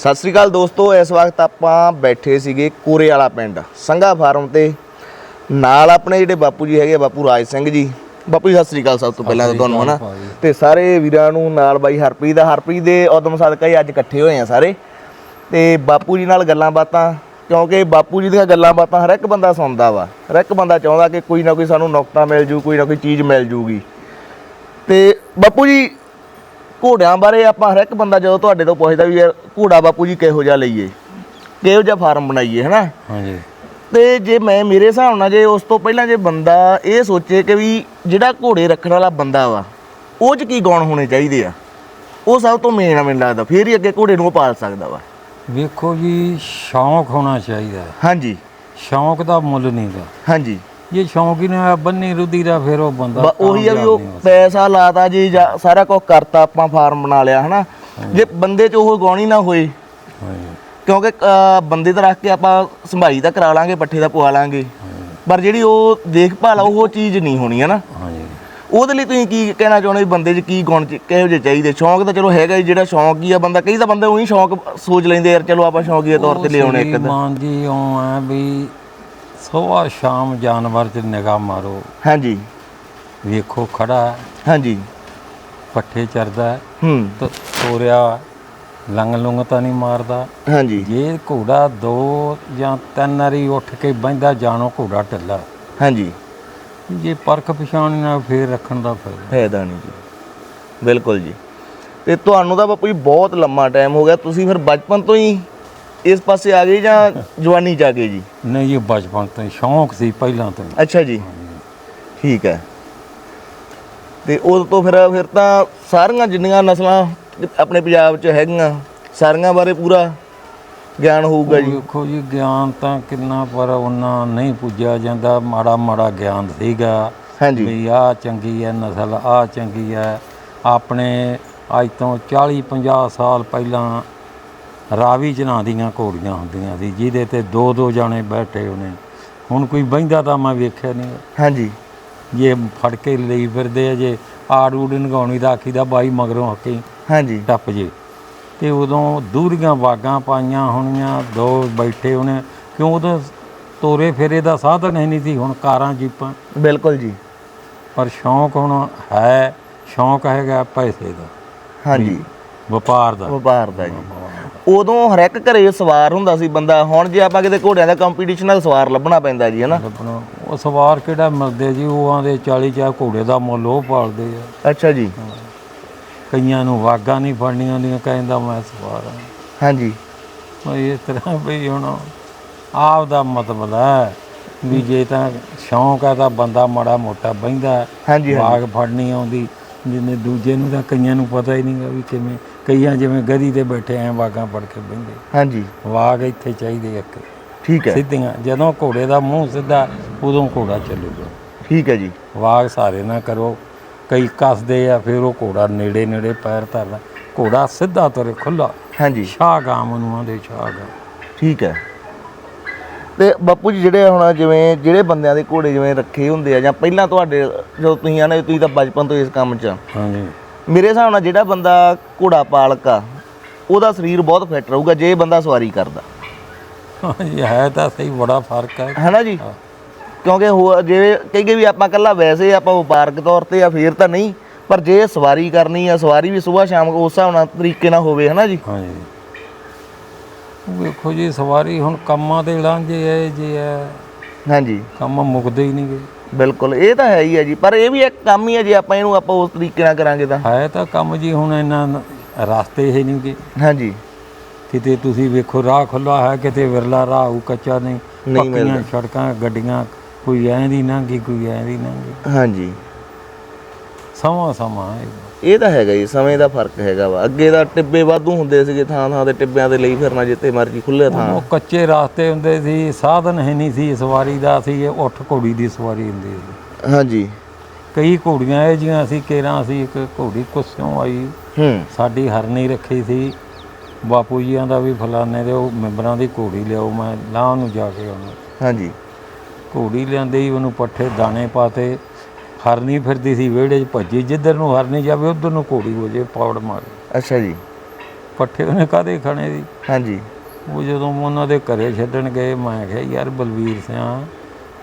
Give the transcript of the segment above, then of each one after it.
ਸਤਿ ਸ੍ਰੀ ਅਕਾਲ ਦੋਸਤੋ ਇਸ ਵਕਤ ਆਪਾਂ ਬੈਠੇ ਸੀਗੇ ਕੋਰੇ ਵਾਲਾ ਪਿੰਡ ਸੰਘਾ ਫਾਰਮ ਤੇ। ਨਾਲ ਆਪਣੇ ਜਿਹੜੇ ਬਾਪੂ ਜੀ ਹੈਗੇ ਬਾਪੂ ਰਾਜ ਸਿੰਘ ਜੀ। ਬਾਪੂ ਜੀ ਸਤਿ ਸ੍ਰੀ ਅਕਾਲ ਸਭ ਤੋਂ ਪਹਿਲਾਂ ਤਾਂ ਤੁਹਾਨੂੰ ਹਨਾ? ਤੇ ਸਾਰੇ ਵੀਰਾਂ ਨੂੰ ਨਾਲ ਬਾਈ ਹਰਪ੍ਰੀਤ ਦਾ ਹਰਪ੍ਰੀਤ ਦੇ ਉਦਮ ਸਦਕਾ ਹੀ ਅੱਜ ਇਕੱਠੇ ਹੋਏ ਆ ਸਾਰੇ। ਤੇ ਬਾਪੂ ਜੀ ਨਾਲ ਗੱਲਾਂ ਬਾਤਾਂ ਕਿਉਂਕਿ ਬਾਪੂ ਜੀ ਦੀਆਂ ਗੱਲਾਂ ਬਾਤਾਂ ਹਰ ਇੱਕ ਬੰਦਾ ਸੁਣਦਾ ਵਾ। ਹਰ ਇੱਕ ਬੰਦਾ ਚਾਹੁੰਦਾ ਕਿ ਕੋਈ ਨਾ ਕੋਈ ਸਾਨੂੰ ਨੁਕਤਾ ਮਿਲ ਜੂ ਕੋਈ ਨਾ ਕੋਈ ਚੀਜ਼ ਮਿਲ ਜੂਗੀ। ਤੇ ਬਾਪੂ ਜੀ ਘੋੜਿਆਂ ਬਾਰੇ ਆਪਾਂ ਹਰ ਇੱਕ ਬੰਦਾ ਜਦੋਂ ਤੁਹਾਡੇ ਤੋਂ ਪੁੱਛਦਾ ਵੀ ਯਾਰ ਘੋੜਾ ਬਾਪੂ ਜੀ ਕਿਹੋ ਜਿਹਾ ਲਈਏ ਕਿਹੋ ਜਿਹਾ ਫਾਰਮ ਬਣਾਈਏ ਹਨਾ? ਹਾਂਜੀ। ਤੇ ਜੇ ਮੈਂ ਮੇਰੇ ਹਿਸਾਬ ਨਾਲ ਜੇ ਉਸ ਤੋਂ ਪਹਿਲਾਂ ਜੇ ਬੰਦਾ ਇਹ ਸੋਚੇ ਕਿ ਵੀ ਜਿਹੜਾ ਘੋੜੇ ਰੱਖਣ ਵਾਲਾ ਬੰਦਾ ਵਾ ਉਹ 'ਚ ਕੀ ਗੁਣ ਹੋਣੇ ਚਾਹੀਦੇ ਆ? ਉਹ ਸਭ ਤੋਂ ਮੇਨ ਆ ਮੈਨੂੰ ਲੱਗਦਾ ਫੇਰ ਹੀ ਅੱਗੇ ਘੋੜੇ ਨੂੰ ਉਹ ਪਾਲ ਸਕਦਾ ਵਾ। ਵੇਖੋ ਜੀ ਸ਼ੌਂਕ ਹੋਣਾ ਚਾਹੀਦਾ। ਹੈ। ਹਾਂਜੀ। ਸ਼ੌਂਕ ਦਾ ਮੁੱਲ ਨਹੀਂ ਗਾ। ਹਾਂਜੀ। ਜੇ ਸ਼ੌਂਕ ਹੀ ਨਾ ਹੋਇਆ ਬੰਨੀ ਰੁਦੀ ਦਾ ਫਿਰ ਉਹ ਬੰਦਾ ਬਸ ਉਹੀ ਆ ਵੀ ਉਹ ਹੋ ਪੈਸਾ ਲਾਤਾ ਜੀ ਜਾਂ ਸਾਰਾ ਕੁਝ ਕਰਤਾ ਆਪਾਂ ਫਾਰਮ ਬਣਾ ਲਿਆ ਹਨਾ? ਜੇ ਬੰਦੇ 'ਚ ਉਹ ਗੁਣ ਹੀ ਨਾ ਹੋਏ। ਹਾਂਜੀ ਕਿਉਂਕਿ ਅਹ, ਬੰਦੇ ਤਾਂ ਰੱਖ ਕੇ ਆਪਾਂ ਸੰਭਾਈ ਤਾਂ ਕਰਾ ਲਾਂਗੇ ਪੱਠੇ ਦਾ ਪਵਾ ਲਾਂਗੇ। ਪਰ ਜਿਹੜੀ ਉਹ ਦੇਖਭਾਲ ਆ ਉਹ ਚੀਜ਼ ਨਹੀਂ ਹੋਣੀ ਹੈ ਨਾ ਹਾਂਜੀ ਉਹਦੇ ਲਈ ਤੁਸੀਂ ਕੀ ਕਹਿਣਾ ਚਾਹੁੰਦੇ ਵੀ ਬੰਦੇ 'ਚ ਕੀ ਗੁਣ ਚ- ਕਿਹੋ ਜਿਹੇ ਚਾਹੀਦੇ? ਸ਼ੌਂਕ ਤਾਂ ਚਲੋ ਹੈਗਾ ਹੀ ਜਿਹੜਾ ਸ਼ੌਂਕ ਹੀ ਆ ਬੰਦਾ ਕਈ ਤਾਂ ਬੰਦੇ ਉਹੀ ਸ਼ੌਂਕ ਸੋਚ ਲੈਂਦੇ ਯਾਰ ਚਲੋ ਆਪਾਂ ਸ਼ੌਂਕੀਏ ਤੌਰ ਤੇ ਲਿਆਉਣੇ ਇੱਕ ਅੱਧਾ। ਮਾਨ ਜੀ ਉਹ ਆ ਵੀ ਸਵੇਰ ਸ਼ਾਮ ਜਾਨਵਰ 'ਚ ਨਿਗਾਹ ਮਾਰੋ। ਹਾਂਜੀ। ਵੇਖੋ ਖੜਾ ਹੈ, ਹਾਂਜੀ। ਪੱਠੇ ਚਰਦਾ ਹੈ, ਹੂੰ। ਤੇ ਤੋਰਿਆ ਲੰਗ ਲੁੰਗ ਤਾਂ ਨਹੀਂ ਮਾਰਦਾ। ਹਾਂਜੀ। ਜੇ ਘੋੜਾ ਦੋ ਜਾਂ ਤਿੰਨ ਵਾਰੀ ਉੱਠ ਕੇ ਬਹਿੰਦਾ ਜਾਣੋ ਘੋੜਾ ਢਿੱਲਾ। ਹਾਂਜੀ। ਜੇ ਪਰਖ ਪਛਾਣ ਨਾਲ ਫੇਰ ਰੱਖਣ ਦਾ ਫਾਇਦਾ। ਫਾਇਦਾ ਨਹੀਂ ਜੀ। ਬਿਲਕੁਲ ਜੀ। ਤੇ ਤੁਹਾਨੂੰ ਤਾਂ ਬਾਪੂ ਜੀ ਬਹੁਤ ਲੰਮਾ ਟਾਈਮ ਹੋ ਗਿਆ। ਤੁਸੀਂ ਫਿਰ ਬਚਪਨ ਤੋਂ ਹੀ ਇਸ ਪਾਸੇ ਆ ਗਏ ਜਾਂ ਜਵਾਨੀ ਚ ਆ ਗਏ ਜੀ? ਨਹੀਂ ਇਹ ਬਚਪਨ ਤੋਂ ਹੀ ਸ਼ੌਂਕ ਸੀ ਪਹਿਲਾਂ ਤੋਂ ਹੀ। ਅੱਛਾ ਜੀ। ਠੀਕ ਹੈ। ਤੇ ਉਦੋਂ ਤੋਂ ਫਿਰ ਫਿਰ ਤਾਂ ਸਾਰੀਆਂ ਜਿੰਨੀਆਂ ਨਸਲਾਂ ਆਪਣੇ ਪੰਜਾਬ 'ਚ ਹੈਗੀਆਂ ਸਾਰੀਆਂ ਬਾਰੇ ਪੂਰਾ ਗਿਆਨ ਹੋਊਗਾ ਜੀ। ਵੇਖੋ ਜੀ ਗਿਆਨ ਤਾਂ ਕਿੰਨਾ ਪਰ ਉਹਨਾਂ ਨਹੀਂ ਪੁੱਜਿਆ ਜਾਂਦਾ। ਮਾੜਾ ਮਾੜਾ ਗਿਆਨ ਸੀਗਾ ਹਾਂਜੀ। ਵੀ ਆਹ ਚੰਗੀ ਹੈ ਨਸਲ ਆਹ ਚੰਗੀ ਹੈ। ਆਪਣੇ ਅੱਜ ਤੋਂ 40 50 ਸਾਲ ਪਹਿਲਾਂ ਰਾਵੀ ਚਨਾਂ ਦੀਆਂ ਘੋੜੀਆਂ ਹੁੰਦੀਆਂ ਸੀ ਜਿਹਦੇ ਤੇ ਦੋ ਦੋ ਜਾਣੇ ਬੈਠੇ ਹੋਣੇ। ਹੁਣ ਕੋਈ ਬਹਿੰਦਾ ਤਾਂ ਮੈਂ ਵੇਖਿਆ ਨਹੀਂ ਹਾਂਜੀ। ਜੇ ਫੜ ਕੇ ਲਈ ਫਿਰਦੇ ਆ ਜੇ ਆੜ ਊੜ ਨਗਾਉਣੀ ਦਾ ਆਖੀ ਦਾ ਬਾਈ ਮਗਰੋਂ ਹੱਕੀ ਹਾਂਜੀ। ਟੱਪ ਜੇ। ਤੇ ਉਦੋਂ ਦੂਰੀਆਂ ਵਾਗਾਂ ਪਾਈਆਂ ਹੋਣੀਆਂ ਦੋ ਬੈਠੇ ਹੋਣੇ। ਕਿਉਂ ਉਦੋਂ ਤੋਰੇ ਫੇਰੇ ਦਾ ਸਾਧਨ ਹੀ ਨਹੀਂ ਸੀ ਹੁਣ ਕਾਰਾਂ ਜੀਪਾਂ। ਬਿਲਕੁਲ ਜੀ। ਪਰ ਸ਼ੌਂਕ ਹੁਣ ਹੈ ਸ਼ੌਂਕ ਹੈਗਾ ਪੈਸੇ ਦਾ। ਹਾਂਜੀ। ਵਪਾਰ ਦਾ। ਵਪਾਰ ਦਾ ਜੀ। ਉਦੋਂ ਹਰ ਇੱਕ ਘਰੇ ਸਵਾਰ ਹੁੰਦਾ ਸੀ ਬੰਦਾ। ਹੁਣ ਜੇ ਆਪਾਂ ਕਿਤੇ ਘੋੜਿਆਂ ਦਾ ਕੰਪੀਟੀਸ਼ਨ ਨਾਲ ਸਵਾਰ ਲੱਭਣਾ ਪੈਂਦਾ ਜੀ ਹਨਾ? ਲੱਭਣਾ। ਉਹ ਸਵਾਰ ਕਿਹੜਾ ਮਿਲਦੇ ਜੀ? ਉਹ ਆਂਦੇ 40 ਚਾ ਘੋੜੇ ਦਾ ਮੁੱਲ ਉਹ ਪਾਲਦੇ ਆ। ਅੱਛਾ ਜੀ। ਕਈਆਂ ਨੂੰ ਵਾਗਾਂ ਨਹੀਂ ਫੜਨੀਆਂ ਹੁੰਦੀਆਂ ਕਹਿੰਦਾ ਮੈਂ ਸਵਾਰ ਆ। ਹਾਂਜੀ। ਉਹ ਇਸ ਤਰ੍ਹਾਂ ਵੀ ਹੁਣ ਆਪ ਦਾ ਮਤਲਬ ਹੈ ਵੀ ਜੇ ਤਾਂ ਸ਼ੌਂਕ ਹੈ ਤਾਂ ਬੰਦਾ ਮਾੜਾ ਮੋਟਾ ਬਹਿੰਦਾ। ਹਾਂਜੀ ਹਾਂਜੀ। ਵਾਗ ਫੜਨੀ ਆਉਂਦੀ ਜਿੰਨੇ ਦੂਜੇ ਨੂੰ ਤਾਂ ਕਈਆਂ ਨੂੰ ਪਤਾ ਹੀ ਨਹੀਂਗਾ ਵੀ ਕਿਵੇਂ ਕਈਆਂ ਜਿਵੇਂ ਗਦੀ ਤੇ ਬੈਠੇ ਐ ਵਾਗਾਂ ਫੜ ਕੇ ਬਹਿੰਦੇ। ਹਾਂਜੀ। ਵਾਗ ਇੱਥੇ ਚਾਹੀਦੇ ਇੱਕ। ਠੀਕ ਹੈ। ਸਿੱਧੀਆਂ ਜਦੋਂ ਘੋੜੇ ਦਾ ਮੂੰਹ ਸਿੱਧਾ ਉਦੋਂ ਘੋੜਾ ਚੱਲੂਗਾ ਠੀਕ ਹੈ ਜੀ। ਵਾਗ ਸਾਰੇ ਨਾ ਕਰੋ। ਕਈ ਕੱਸਦੇ ਆ ਫਿਰ ਉਹ ਘੋੜਾ ਨੇੜੇ ਨੇੜੇ ਪੈਰ ਧਰਦਾ। ਘੋੜਾ ਸਿੱਧਾ ਤੁਰੇ ਖੁੱਲਾ ਹਾਂਜੀ। ਸ਼ਾਹਗਾਮ ਨੂੰ ਆਂਦੇ ਸ਼ਾਹਗਾਮ ਠੀਕ ਹੈ। ਤੇ ਬਾਪੂ ਜੀ ਜਿਹੜੇ ਹੁਣ ਜਿਵੇਂ ਜਿਹੜੇ ਬੰਦਿਆਂ ਦੇ ਘੋੜੇ ਜਿਵੇਂ ਰੱਖੇ ਹੁੰਦੇ ਆ ਜਾਂ ਪਹਿਲਾਂ ਤੁਹਾਡੇ ਜਦੋਂ ਤੁਸੀਂ ਆਨੇ ਤੁਸੀਂ ਤਾਂ ਬਚਪਨ ਤੋਂ ਇਸ ਕੰਮ 'ਚ। ਹਾਂਜੀ। ਮੇਰੇ ਹਿਸਾਬ ਨਾਲ ਜਿਹੜਾ ਬੰਦਾ ਘੋੜਾ ਪਾਲਕ ਆ ਉਹਦਾ ਸਰੀਰ ਬਹੁਤ ਫਿੱਟ ਰਹੂਗਾ ਜੇ ਇਹ ਬੰਦਾ ਸਵਾਰੀ ਕਰਦਾ। ਹਾਂਜੀ ਹੈ ਤਾਂ ਸਹੀ ਬੜਾ ਫ਼ਰਕ ਹੈ। ਹੈਨਾ ਜੀ। ਕਿਉਂਕਿ ਹੋ ਜੇ ਕਹੀਏ ਵੀ ਆਪਾਂ ਕੱਲਾ ਵੈਸੇ ਆਪਾਂ ਵਪਾਰਕ ਤੌਰ ਤੇ ਆ ਫੇਰ ਤਾਂ ਨਹੀਂ ਪਰ ਜੇ ਸਵਾਰੀ ਕਰਨੀ ਆ ਸਵਾਰੀ ਵੀ ਸਵੇਰ ਸ਼ਾਮ ਉਸ ਹਿਸਾਬ ਨਾਲ ਤਰੀਕੇ ਨਾਲ ਹੋਵੇ ਹੈਨਾ ਜੀ? ਹਾਂਜੀ ਵੇਖੋ ਜੀ ਸਵਾਰੀ ਹੁਣ ਕੰਮਾਂ ਤੇ ਲਾਂਝੇ ਐ ਜੇ ਐ ਹਾਂਜੀ। ਕੰਮ ਮੁੱਕਦੇ ਹੀ ਨਹੀਂ ਗਏ ਬਿਲਕੁਲ ਇਹ ਤਾਂ ਹੈ ਹੀ ਹੈ ਜੀ ਪਰ ਇਹ ਵੀ ਇੱਕ ਕੰਮ ਹੀ ਹੈ ਜੇ ਆਪਾਂ ਇਹਨੂੰ ਆਪਾਂ ਉਸ ਤਰੀਕੇ ਨਾਲ ਕਰਾਂਗੇ ਤਾਂ। ਹੈ ਤਾਂ ਕੰਮ ਜੀ ਹੁਣ ਇਹਨਾਂ ਰਸਤੇ ਹੀ ਨਹੀਂ ਗੇ। ਹਾਂਜੀ। ਕਿਤੇ ਤੁਸੀਂ ਵੇਖੋ ਰਾਹ ਖੁੱਲਾ ਹੈ ਕਿਤੇ ਵਿਰਲਾ ਰਾਹ ਉਹ ਕੱਚਾ ਨਹੀਂ। ਨਹੀਂ ਪੱਕੀਆਂ ਸੜਕਾਂ ਗੱਡੀਆਂ ਕੋਈ ਐਂ ਦੀ ਲੰਘੀ ਕੋਈ ਐਂ ਦੀ ਲੰਘੀ ਹਾਂਜੀ। ਸਮਾਂ ਸਮਾਂ ਇਹ ਤਾਂ ਹੈਗਾ ਜੀ ਸਮੇਂ ਦਾ ਫ਼ਰਕ ਹੈਗਾ ਵਾ। ਅੱਗੇ ਦਾ ਟਿੱਬੇ ਵਾਧੂ ਹੁੰਦੇ ਸੀਗੇ ਥਾਂ ਥਾਂ ਤੇ ਟਿੱਬਿਆਂ ਦੇ ਲਈ ਫਿਰਨਾ ਜਿੱਥੇ ਮਰਜ਼ੀ ਖੁੱਲੇ ਥਾਂ। ਉਹ ਕੱਚੇ ਰਸਤੇ ਹੁੰਦੇ ਸੀ ਸਾਧਨ ਹੈ ਨਹੀਂ ਸੀ ਸਵਾਰੀ ਦਾ ਸੀ ਇਹ ਉੱਠ ਘੋੜੀ ਦੀ ਸਵਾਰੀ ਹੁੰਦੀ ਸੀ। ਹਾਂਜੀ। ਕਈ ਘੋੜੀਆਂ ਇਹ ਜੀਆਂ ਸੀ ਕੇਰਾਂ ਸੀ ਇੱਕ ਘੋੜੀ ਕੁੱਸਿਓਂ ਆਈ। ਹੂੰ। ਸਾਡੀ ਹਰਨੀ ਰੱਖੀ ਸੀ। ਬਾਪੂ ਜੀਆਂ ਦਾ ਵੀ ਫਲਾਣੇ ਦੇ ਉਹ ਮੈਂਬਰਾਂ ਦੀ ਘੋੜੀ ਲਿਆਓ ਮੈਂ ਲਾਹ ਨੂੰ ਜਾ ਕੇ ਆਉਣਾ। ਹਾਂਜੀ। ਘੋੜੀ ਲਿਆਂਦੇ ਹੀ ਉਹਨੂੰ ਪੱਠੇ ਦਾਣੇ ਪਾਤੇ। ਹਰਨੀ ਫਿਰਦੀ ਸੀ ਵਿਹੜੇ 'ਚ ਭੱਜੀ ਜਿੱਧਰ ਨੂੰ ਹਰਨੀ ਜਾਵੇ ਉਧਰ ਨੂੰ ਘੋੜੀ ਹੋ ਜੇ ਪੌੜ ਮਾਰੇ। ਅੱਛਾ ਜੀ। ਪੱਠੇ ਉਹਨੇ ਕਾਦੇ ਖਾਣੇ ਸੀ? ਹਾਂਜੀ। ਉਹ ਜਦੋਂ ਉਹਨਾਂ ਦੇ ਘਰੇ ਛੱਡਣ ਗਏ ਮੈਂ ਕਿਹਾ ਯਾਰ ਬਲਵੀਰ ਸਿਆ